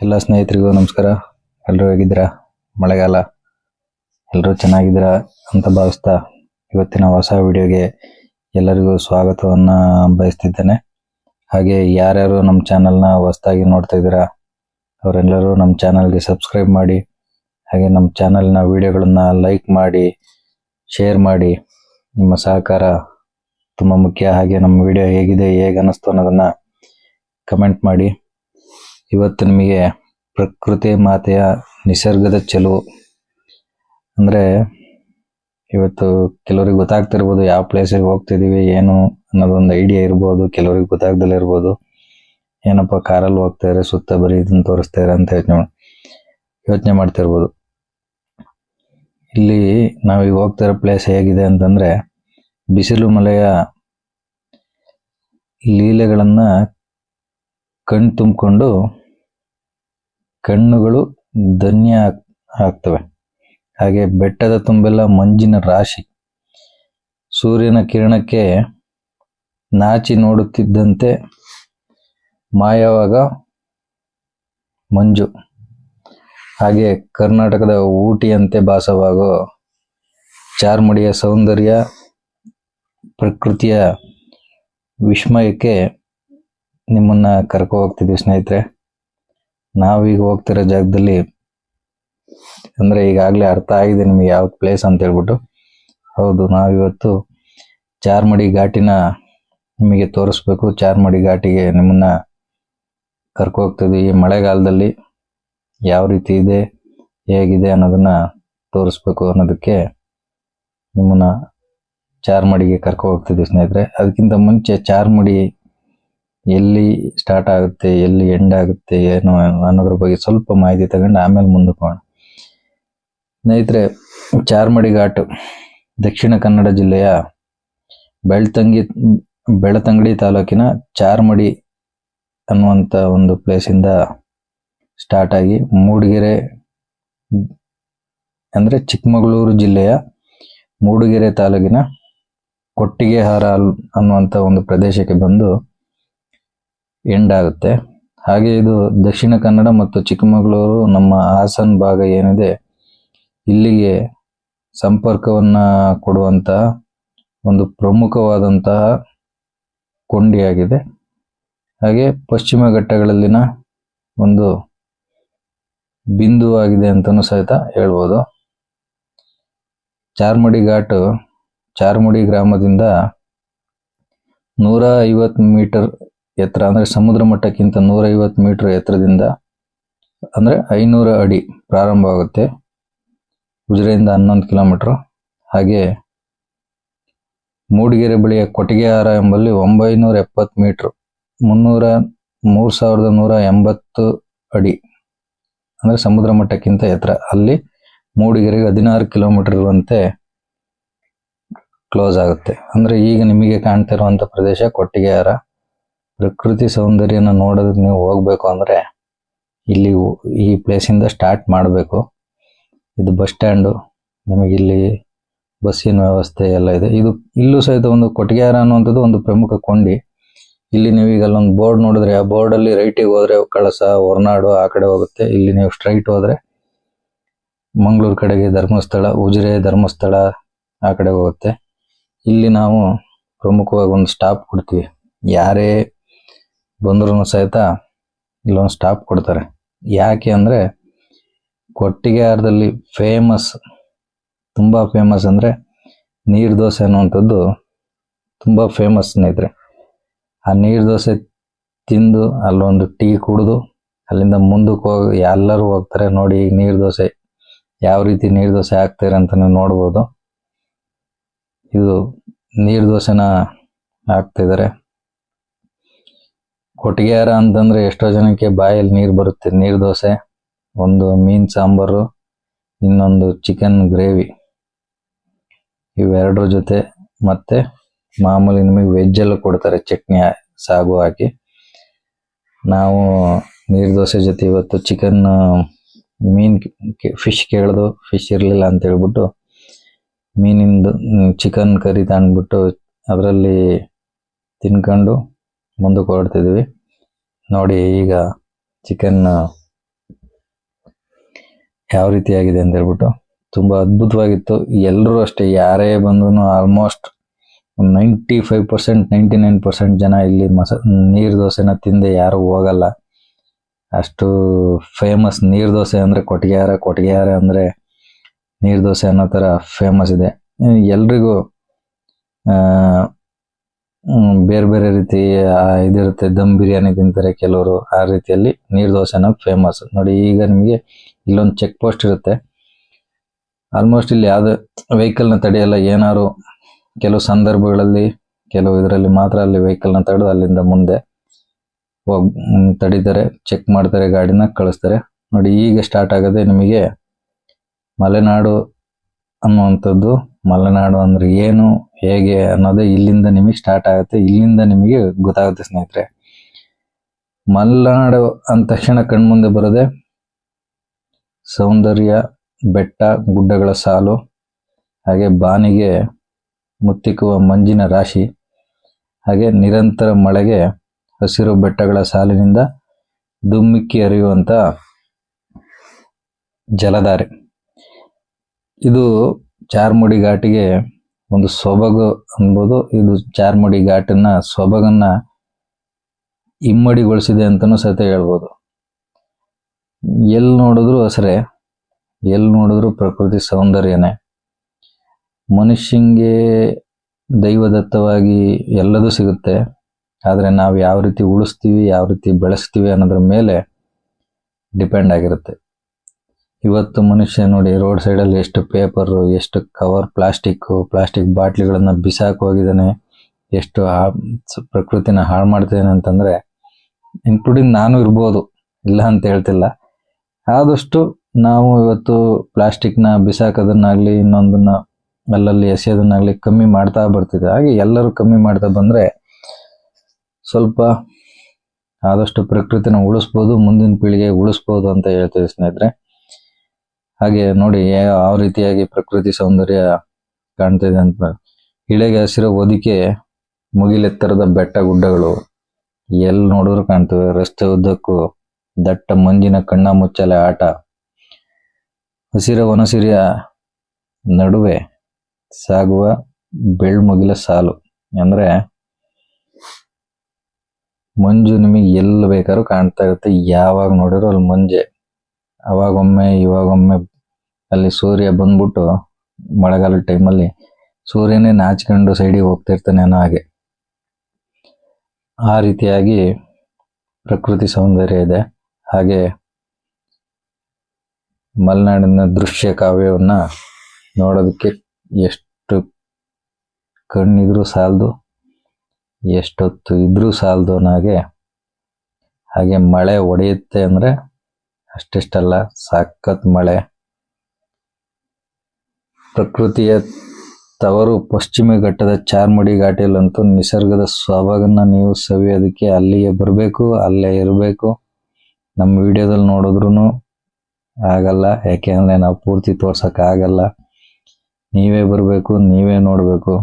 ಎಲ್ಲ ಸ್ನೇಹಿತರಿಗೂ ನಮಸ್ಕಾರ. ಎಲ್ಲರೂ ಹೇಗಿದ್ದೀರಾ? ಮಳೆಗಾಲ? ಎಲ್ಲರೂ ಚೆನ್ನಾಗಿದ್ದೀರಾ ಅಂತ ಭಾವಿಸ್ತಾ ಇವತ್ತಿನ ಹೊಸ ವಿಡಿಯೋಗೆ ಎಲ್ಲರಿಗೂ ಸ್ವಾಗತವನ್ನು ಬಯಸ್ತಿದ್ದೇನೆ. ಹಾಗೆ ಯಾರ್ಯಾರು ನಮ್ಮ ಚಾನಲ್ನ ಹೊಸದಾಗಿ ನೋಡ್ತಾ ಇದ್ದೀರಾ, ಅವರೆಲ್ಲರೂ ನಮ್ಮ ಚಾನಲ್ಗೆ ಸಬ್ಸ್ಕ್ರೈಬ್ ಮಾಡಿ, ಹಾಗೆ ನಮ್ಮ ಚಾನಲ್ನ ವಿಡಿಯೋಗಳನ್ನು ಲೈಕ್ ಮಾಡಿ ಶೇರ್ ಮಾಡಿ. ನಿಮ್ಮ ಸಹಕಾರ ತುಂಬ ಮುಖ್ಯ. ಹಾಗೆ ನಮ್ಮ ವಿಡಿಯೋ ಹೇಗಿದೆ ಹೇಗೆ ಅನ್ನಿಸ್ತು ಅನ್ನೋದನ್ನ ಕಮೆಂಟ್ ಮಾಡಿ. ಇವತ್ತು ನಿಮಗೆ ಪ್ರಕೃತಿ ಮಾತೆಯ ನಿಸರ್ಗದ ಚೆಲುವು ಅಂದ್ರೆ ಇವತ್ತು ಕೆಲವರಿಗೆ ಗೊತ್ತಾಗ್ತಿರ್ಬೋದು ಯಾವ ಪ್ಲೇಸಿಗೆ ಹೋಗ್ತಿದ್ದೀವಿ ಏನು ಅನ್ನೋದೊಂದು ಐಡಿಯಾ ಇರ್ಬೋದು, ಕೆಲವರಿಗೆ ಗೊತ್ತಾಗ್ದೇ ಇರ್ಬೋದು. ಏನಪ್ಪ ಕಾರಲ್ಲಿ ಹೋಗ್ತಾ ಸುತ್ತ ಬರೀ ಇದನ್ನ ತೋರಿಸ್ತಾ ಇರ ಅಂತ ಯೋಚನೆ ಯೋಚನೆ ಮಾಡ್ತಿರ್ಬೋದು. ಇಲ್ಲಿ ನಾವೀಗ ಹೋಗ್ತಾ ಇರೋ ಪ್ಲೇಸ್ ಹೇಗಿದೆ ಅಂತಂದ್ರೆ, ಬಿಸಿಲು ಮಲೆಯ ಲೀಲೆಗಳನ್ನು ಕಣ್ ತುಂಬಿಕೊಂಡು ಕಣ್ಣುಗಳು ಧನ್ಯ ಆಗ್ತವೆ. ಹಾಗೆ ಬೆಟ್ಟದ ತುಂಬೆಲ್ಲ ಮಂಜಿನ ರಾಶಿ. ಸೂರ್ಯನ ಕಿರಣಕ್ಕೆ ನಾಚಿ ನೋಡುತ್ತಿದ್ದಂತೆ ಮಾಯವಾಗ ಮಂಜು. ಹಾಗೆ ಕರ್ನಾಟಕದ ಊಟಿಯಂತೆ ಭಾಸವಾಗೋ ಚಾರ್ಮಡಿಯ ಸೌಂದರ್ಯ, ಪ್ರಕೃತಿಯ ವಿಸ್ಮಯಕ್ಕೆ ನಿಮ್ಮನ್ನ ಕರ್ಕೊ ಹೋಗ್ತಿದ್ವಿ ಸ್ನೇಹಿತರೆ. ನಾವೀಗ ಹೋಗ್ತಿರೋ ಜಾಗದಲ್ಲಿ ಅಂದ್ರೆ ಈಗಾಗಲೇ ಅರ್ಥ ಆಗಿದೆ ನಿಮಗೆ ಯಾವ ಪ್ಲೇಸ್ ಅಂತ ಹೇಳ್ಬಿಟ್ಟು. ಹೌದು, ನಾವಿವತ್ತು ಚಾರ್ಮಡಿ ಘಾಟಿನ ನಿಮಗೆ ತೋರಿಸ್ಬೇಕು. ಚಾರ್ಮಡಿ ಘಾಟಿಗೆ ನಿಮ್ಮನ್ನ ಕರ್ಕೊ ಹೋಗ್ತಿದ್ವಿ. ಈ ಮಳೆಗಾಲದಲ್ಲಿ ಯಾವ ರೀತಿ ಇದೆ, ಹೇಗಿದೆ ಅನ್ನೋದನ್ನ ತೋರಿಸ್ಬೇಕು ಅನ್ನೋದಕ್ಕೆ ನಿಮ್ಮನ್ನ ಚಾರ್ಮಡಿಗೆ ಕರ್ಕೊ ಹೋಗ್ತಿದ್ವಿ ಸ್ನೇಹಿತರೆ. ಅದಕ್ಕಿಂತ ಮುಂಚೆ ಚಾರ್ಮಡಿ ಎಲ್ಲಿ ಸ್ಟಾರ್ಟ್ ಆಗುತ್ತೆ, ಎಲ್ಲಿ ಎಂಡ್ ಆಗುತ್ತೆ ಏನು ಅನ್ನೋದ್ರ ಬಗ್ಗೆ ಸ್ವಲ್ಪ ಮಾಹಿತಿ ತಗೊಂಡು ಆಮೇಲೆ ಮುಂದಕ್ಕೆ ಸ್ನೇಹಿತರೆ ಚಾರ್ಮಡಿ ಘಾಟ್ ದಕ್ಷಿಣ ಕನ್ನಡ ಜಿಲ್ಲೆಯ ಬೆಳ್ತಂಗಿ, ಬೆಳತಂಗಡಿ ತಾಲೂಕಿನ ಚಾರ್ಮಡಿ ಅನ್ನುವಂಥ ಒಂದು ಪ್ಲೇಸಿಂದ ಸ್ಟಾರ್ಟ್ ಆಗಿ ಮೂಡಿಗೆರೆ, ಅಂದ್ರೆ ಚಿಕ್ಕಮಗಳೂರು ಜಿಲ್ಲೆಯ ಮೂಡಿಗೆರೆ ತಾಲೂಕಿನ ಕೊಟ್ಟಿಗೆಹಾರ ಅನ್ನುವಂಥ ಒಂದು ಪ್ರದೇಶಕ್ಕೆ ಬಂದು ಎಂಡ್ ಆಗುತ್ತೆ ಹಾಗೆ ಇದು ದಕ್ಷಿಣ ಕನ್ನಡ ಮತ್ತು ಚಿಕ್ಕಮಗಳೂರು ನಮ್ಮ ಹಾಸನ್ ಭಾಗ ಏನಿದೆ, ಇಲ್ಲಿಗೆ ಸಂಪರ್ಕವನ್ನ ಕೊಡುವಂತಹ ಒಂದು ಪ್ರಮುಖವಾದಂತಹ ಕೊಂಡಿಯಾಗಿದೆ. ಹಾಗೆ ಪಶ್ಚಿಮ ಘಟ್ಟಗಳಲ್ಲಿನ ಒಂದು ಬಿಂದುವಾಗಿದೆ ಅಂತಲೂ ಸಹಿತ ಹೇಳ್ಬೋದು. ಚಾರ್ಮಡಿ ಘಾಟು, ಚಾರ್ಮುಡಿ ಗ್ರಾಮದಿಂದ ನೂರ ಐವತ್ತು ಮೀಟರ್ ಎತ್ತರ ಅಂದ್ರೆ ಸಮುದ್ರ ಮಟ್ಟಕ್ಕಿಂತ ನೂರೈವತ್ತು ಮೀಟರ್ ಎತ್ತರದಿಂದ ಅಂದ್ರೆ ಐನೂರ ಅಡಿ ಪ್ರಾರಂಭವಾಗುತ್ತೆ ಉಜಿರೆಯಿಂದ ಹನ್ನೊಂದು ಕಿಲೋಮೀಟರ್. ಹಾಗೆ ಮೂಡಿಗೆರೆ ಬಳಿಯ ಕೊಟ್ಟಿಗೆಹಾರ ಎಂಬಲ್ಲಿ ಒಂಬೈನೂರ ಎಪ್ಪತ್ತು ಮೀಟರ್. ಮುನ್ನೂರ ಮೂರ್ ಸಾವಿರದ ನೂರ ಎಂಬತ್ತು ಅಡಿ ಅಂದ್ರೆ ಸಮುದ್ರ ಮಟ್ಟಕ್ಕಿಂತ ಎತ್ತರ. ಅಲ್ಲಿ ಮೂಡಿಗೆರೆಗೆ ಹದಿನಾರು ಕಿಲೋಮೀಟರ್ ಇರುವಂತೆ ಕ್ಲೋಸ್ ಆಗುತ್ತೆ. ಅಂದ್ರೆ ಈಗ ನಿಮಗೆ ಕಾಣ್ತಿರುವಂಥ ಪ್ರದೇಶ ಕೊಟ್ಟಿಗೆಹಾರ. ಪ್ರಕೃತಿ ಸೌಂದರ್ಯನ ನೋಡೋದಕ್ಕೆ ನೀವು ಹೋಗ್ಬೇಕು ಅಂದ್ರೆ ಇಲ್ಲಿ ಈ ಪ್ಲೇಸಿಂದ ಸ್ಟಾರ್ಟ್ ಮಾಡಬೇಕು. ಇದು ಬಸ್ ಸ್ಟ್ಯಾಂಡು ನಮಗೆ ಇಲ್ಲಿ ಬಸ್ಸಿನ ವ್ಯವಸ್ಥೆ ಎಲ್ಲ ಇದೆ. ಇದು ಇಲ್ಲೂ ಸಹಿತ ಒಂದು ಕೊಟ್ಟಿಗೆಹಾರ ಅನ್ನುವಂಥದ್ದು ಒಂದು ಪ್ರಮುಖ ಕೊಂಡಿ ಇಲ್ಲಿ ನೀವು ಈಗ ಅಲ್ಲೊಂದು ಬೋರ್ಡ್ ನೋಡಿದ್ರೆ ಆ ಬೋರ್ಡ್ ಅಲ್ಲಿ ರೈಟಿಗೆ ಹೋದರೆ ಕಳಸ, ಹೊರನಾಡು ಆ ಕಡೆ ಹೋಗುತ್ತೆ. ಇಲ್ಲಿ ನೀವು ಸ್ಟ್ರೈಟ್ ಹೋದರೆ ಮಂಗಳೂರು ಕಡೆಗೆ ಧರ್ಮಸ್ಥಳ, ಉಜಿರೆ ಧರ್ಮಸ್ಥಳ ಆ ಕಡೆ ಹೋಗುತ್ತೆ. ಇಲ್ಲಿ ನಾವು ಪ್ರಮುಖವಾಗಿ ಒಂದು ಸ್ಟಾಪ್ ಕೊಡ್ತೀವಿ. ಯಾರೇ ಬಂದ್ರು ಸಹಿತ ಇಲ್ಲೊಂದು ಸ್ಟಾಪ್ ಕೊಡ್ತಾರೆ. ಯಾಕೆ ಅಂದ್ರೆ ಕೊಟ್ಟಿಗೆಹಾರದಲ್ಲಿ ಫೇಮಸ್ ತುಂಬಾ ಫೇಮಸ್ ಅಂದ್ರೆ ನೀರ್ ದೋಸೆ ಅನ್ನುವಂಥದ್ದು ತುಂಬಾ ಫೇಮಸ್ ಸ್ನೇಹಿತರೆ. ಆ ನೀರ್ ದೋಸೆ ತಿಂದು ಅಲ್ಲೊಂದು ಟೀ ಕುಡಿದು ಅಲ್ಲಿಂದ ಮುಂದಕ್ಕೆ ಹೋಗಿ ಎಲ್ಲರೂ ಹೋಗ್ತಾರೆ. ನೋಡಿ ಈಗ ನೀರ್ ದೋಸೆ ಯಾವ ರೀತಿ ನೀರ್ ದೋಸೆ ಹಾಕ್ತಾರೆ ಅಂತ ನೀವು ನೋಡ್ಬೋದು. ಇದು ನೀರ್ ದೋಸೆನ ಹಾಕ್ತಿದ್ದಾರೆ. ಕೊಟ್ಟಿಗೆಹಾರ ಅಂತಂದ್ರೆ ಎಷ್ಟೋ ಜನಕ್ಕೆ ಬಾಯಲ್ಲಿ ನೀರು ಬರುತ್ತೆ. ನೀರು ದೋಸೆ, ಒಂದು ಮೀನ್ ಸಾಂಬಾರು, ಇನ್ನೊಂದು ಚಿಕನ್ ಗ್ರೇವಿ ಇವೆರಡರ ಜೊತೆ ಮತ್ತೆ ಮಾಮೂಲಿ ನಿಮಗೆ ವೆಜ್ ಎಲ್ಲ ಕೊಡ್ತಾರೆ ಚಟ್ನಿ ಸಾಗು ಹಾಕಿ. ನಾವು ನೀರು ದೋಸೆ ಜೊತೆ ಇವತ್ತು ಚಿಕನ್ ಮೀನ್ ಫಿಶ್ ಕೇಳಿದು ಫಿಶ್ ಇರಲಿಲ್ಲ ಅಂತ ಹೇಳ್ಬಿಟ್ಟು ಮೀನಿಂದು ಚಿಕನ್ ಕರಿ ತಂದ್ಬಿಟ್ಟು ಅದರಲ್ಲಿ ತಿನ್ಕೊಂಡು ಮುಂದಕ್ಕೆ ಹೊರಡ್ತಿದ್ವಿ. ನೋಡಿ, ಈಗ ಚಿಕನ್ ಯಾವ ರೀತಿಯಾಗಿದೆ ಅಂತ ಹೇಳ್ಬಿಟ್ಟು ತುಂಬಾ ಅದ್ಭುತವಾಗಿತ್ತು. ಎಲ್ಲರೂ ಅಷ್ಟೇ, ಯಾರೇ ಬಂದ್ರೂ almost ninety five percent ninety nine percent ಜನ ಇಲ್ಲಿ ಮಸ, ನೀರ್ ದೋಸೆನ ತಿಂದೆ, ಯಾರು ಹೋಗಲ್ಲ. ಅಷ್ಟು ಫೇಮಸ್ ನೀರ್ ದೋಸೆ ಅಂದ್ರೆ ಕೊಟ್ಟಿಗೆಹಾರ ಕೊಟ್ಟಿಗೆಹಾರ ಅಂದ್ರೆ ನೀರ್ ದೋಸೆ ಅನ್ನೋ ಥರ ಫೇಮಸ್ ಇದೆ. ಎಲ್ರಿಗೂ ಬೇರೆ ಬೇರೆ ರೀತಿ ಇದಿರುತ್ತೆ. ದಮ್ ಬಿರಿಯಾನಿ ತಿಂತಾರೆ ಕೆಲವರು. ಆ ರೀತಿಯಲ್ಲಿ ನೀರ್ ದೋಸೆನ ಫೇಮಸ್ ನೋಡಿ, ಈಗ ನಿಮಗೆ ಇಲ್ಲೊಂದು ಚೆಕ್ ಪೋಸ್ಟ್ ಇರುತ್ತೆ. ಆಲ್ಮೋಸ್ಟ್ ಇಲ್ಲಿ ಯಾವ್ದು ವೆಹಿಕಲ್ನ ತಡೆಯಲ್ಲ ಏನಾದ್ರು ಕೆಲವು ಸಂದರ್ಭಗಳಲ್ಲಿ, ಕೆಲವು ಇದರಲ್ಲಿ ಮಾತ್ರ ಅಲ್ಲಿ ವೆಹಿಕಲ್ನ ತಡೆದು ಅಲ್ಲಿಂದ ಮುಂದೆ ಹೋಗ್ ತಡೀತಾರೆ ಚೆಕ್ ಮಾಡ್ತಾರೆ, ಗಾಡಿನ ಕಳಿಸ್ತಾರೆ. ನೋಡಿ, ಈಗ ಸ್ಟಾರ್ಟ್ ಆಗದೆ ನಿಮಗೆ ಮಲೆನಾಡು ಅನ್ನುವಂಥದ್ದು ಮಲೆನಾಡು ಅಂದ್ರೆ ಏನು, ಹೇಗೆ ಅನ್ನೋದೇ ಇಲ್ಲಿಂದ ನಿಮಗೆ ಸ್ಟಾರ್ಟ್ ಆಗುತ್ತೆ, ಇಲ್ಲಿಂದ ನಿಮಗೆ ಗೊತ್ತಾಗುತ್ತೆ ಸ್ನೇಹಿತರೆ. ಮಲೆನಾಡು ಅಂದ ತಕ್ಷಣ ಕಣ್ಮುಂದೆ ಬರೋದೆ ಸೌಂದರ್ಯ, ಬೆಟ್ಟ, ಗುಡ್ಡಗಳ ಸಾಲು, ಹಾಗೆ ಬಾನಿಗೆ ಮುತ್ತಿಕ್ಕುವ ಮಂಜಿನ ರಾಶಿ, ಹಾಗೆ ನಿರಂತರ ಮಳೆಗೆ ಹಸಿರು ಬೆಟ್ಟಗಳ ಸಾಲಿನಿಂದ ದುಮ್ಮಿಕ್ಕಿ ಹರಿಯುವಂತ ಜಲಧಾರೆ. ಇದು ಚಾರ್ಮುಡಿ ಘಾಟಿಗೆ ಒಂದು ಸೊಬಗು ಅನ್ಬೋದು ಇದು ಚಾರ್ಮುಡಿ ಘಾಟನ್ನ ಸೊಬಗನ್ನ ಇಮ್ಮಡಿಗೊಳಿಸಿದೆ ಅಂತಲೂ ಸಹಿತ ಹೇಳ್ಬೋದು. ಎಲ್ಲಿ ನೋಡಿದ್ರು ಹಸರೆ ಎಲ್ಲಿ ನೋಡಿದ್ರು ಪ್ರಕೃತಿ ಸೌಂದರ್ಯನೇ. ಮನುಷ್ಯಂಗೆ ದೈವದತ್ತವಾಗಿ ಎಲ್ಲದೂ ಸಿಗುತ್ತೆ. ಆದರೆ ನಾವು ಯಾವ ರೀತಿ ಉಳಿಸ್ತೀವಿ, ಯಾವ ರೀತಿ ಬೆಳೆಸ್ತೀವಿ ಅನ್ನೋದ್ರ ಮೇಲೆ ಡಿಪೆಂಡ್ ಆಗಿರುತ್ತೆ. ಇವತ್ತು ಮನುಷ್ಯ ನೋಡಿ ರೋಡ್ ಸೈಡಲ್ಲಿ ಎಷ್ಟು ಪೇಪರು, ಎಷ್ಟು ಕವರ್ ಪ್ಲಾಸ್ಟಿಕ್ ಪ್ಲಾಸ್ಟಿಕ್ ಬಾಟ್ಲಿಗಳನ್ನು ಬಿಸಾಕ್ ಹೋಗಿದ್ದಾನೆ, ಎಷ್ಟು ಹಾ- ಪ್ರಕೃತಿನ ಹಾಳು ಮಾಡ್ತಿದ್ದಾನೆ ಅಂತಂದ್ರೆ ಇನ್ಕ್ಲೂಡಿಂಗ್ ನಾನು ಇರ್ಬೋದು, ಇಲ್ಲ ಅಂತ ಹೇಳ್ತಿಲ್ಲ. ಆದಷ್ಟು ನಾವು ಇವತ್ತು ಪ್ಲಾಸ್ಟಿಕ್ನ ಬಿಸಾಕೋದನ್ನಾಗ್ಲಿ, ಇನ್ನೊಂದನ್ನ ಅಲ್ಲಲ್ಲಿ ಎಸೆಯೋದನ್ನಾಗ್ಲಿ ಕಮ್ಮಿ ಮಾಡ್ತಾ ಬರ್ತಿದೆ. ಹಾಗೆ ಎಲ್ಲರೂ ಕಮ್ಮಿ ಮಾಡ್ತಾ ಬಂದ್ರೆ ಸ್ವಲ್ಪ ಆದಷ್ಟು ಪ್ರಕೃತಿನ ಉಳಿಸ್ಬೋದು, ಮುಂದಿನ ಪೀಳಿಗೆ ಉಳಿಸ್ಬೋದು ಅಂತ ಹೇಳ್ತೀವಿ ಸ್ನೇಹಿತರೆ. ಹಾಗೆ ನೋಡಿ ಯಾವ ರೀತಿಯಾಗಿ ಪ್ರಕೃತಿ ಸೌಂದರ್ಯ ಕಾಣ್ತಿದೆ ಅಂತ. ಇಳೆಗೆ ಹಸಿರು ಒದಿಕೆ ಮುಗಿಲೆತ್ತರದ ಬೆಟ್ಟ ಗುಡ್ಡಗಳು ಎಲ್ಲಿ ನೋಡಿದ್ರು ಕಾಣ್ತವೆ. ರಸ್ತೆ ಉದ್ದಕ್ಕೂ ದಟ್ಟ ಮಂಜಿನ ಕಣ್ಣ ಮುಚ್ಚಲೆ ಆಟ. ಹಸಿರ ವನಸಿರಿಯ ನಡುವೆ ಸಾಗುವ ಬೆಳ್ಮುಗಿಲ ಸಾಲು. ಅಂದ್ರೆ, ಮಂಜು ನಿಮಗೆ ಎಲ್ಲಿ ಬೇಕಾದ್ರೂ ಕಾಣ್ತಾ ಇರುತ್ತೆ. ಯಾವಾಗ ನೋಡಿದ್ರು ಅಲ್ಲಿ ಮಂಜೆ. ಅವಾಗೊಮ್ಮೆ, ಇವಾಗೊಮ್ಮೆ ಅಲ್ಲಿ ಸೂರ್ಯ ಬಂದ್ಬಿಟ್ಟು ಮಳೆಗಾಲದ ಟೈಮಲ್ಲಿ ಸೂರ್ಯನೇ ನಾಚ್ಕೊಂಡು ಸೈಡಿಗೆ ಹೋಗ್ತಾ ಇರ್ತಾನೆ ಅನ್ನೋ ಹಾಗೆ. ಆ ರೀತಿಯಾಗಿ ಪ್ರಕೃತಿ ಸೌಂದರ್ಯ ಇದೆ. ಹಾಗೆ ಮಲೆನಾಡಿನ ದೃಶ್ಯ ಕಾವ್ಯವನ್ನ ನೋಡೋದಕ್ಕೆ ಎಷ್ಟು ಕಣ್ಣಿದ್ರು ಸಾಲದು, ಎಷ್ಟೊತ್ತು ಇದ್ರೂ ಸಾಲದು ಅನ್ನೋ ಹಾಗೆ ಹಾಗೆ ಮಳೆ ಒಡೆಯುತ್ತೆ ಅಂದ್ರೆ ಅಷ್ಟಿಷ್ಟಲ್ಲ ಸಾಕತ್ ಮಳೆ. ಪ್ರಕೃತಿಯ ತವರು ಪಶ್ಚಿಮ ಘಟ್ಟದ ಚಾರ್ಮಡಿ ಘಾಟಿಯಲ್ಲಂತೂ ನಿಸರ್ಗದ ಸೊಬಗನ್ನ ನೀವು ಸವಿಯೋದಕ್ಕೆ ಅಲ್ಲಿಗೆ ಬರಬೇಕು, ಅಲ್ಲೇ ಇರಬೇಕು. ನಮ್ಮ ವಿಡಿಯೋದಲ್ಲಿ ನೋಡಿದ್ರು ಆಗಲ್ಲ, ಯಾಕೆಂದರೆ ನಾವು ಪೂರ್ತಿ ತೋರ್ಸೋಕ್ಕಾಗಲ್ಲ. ಆಗಲ್ಲ ನೀವೇ ಬರಬೇಕು, ನೀವೇ ನೋಡಬೇಕು,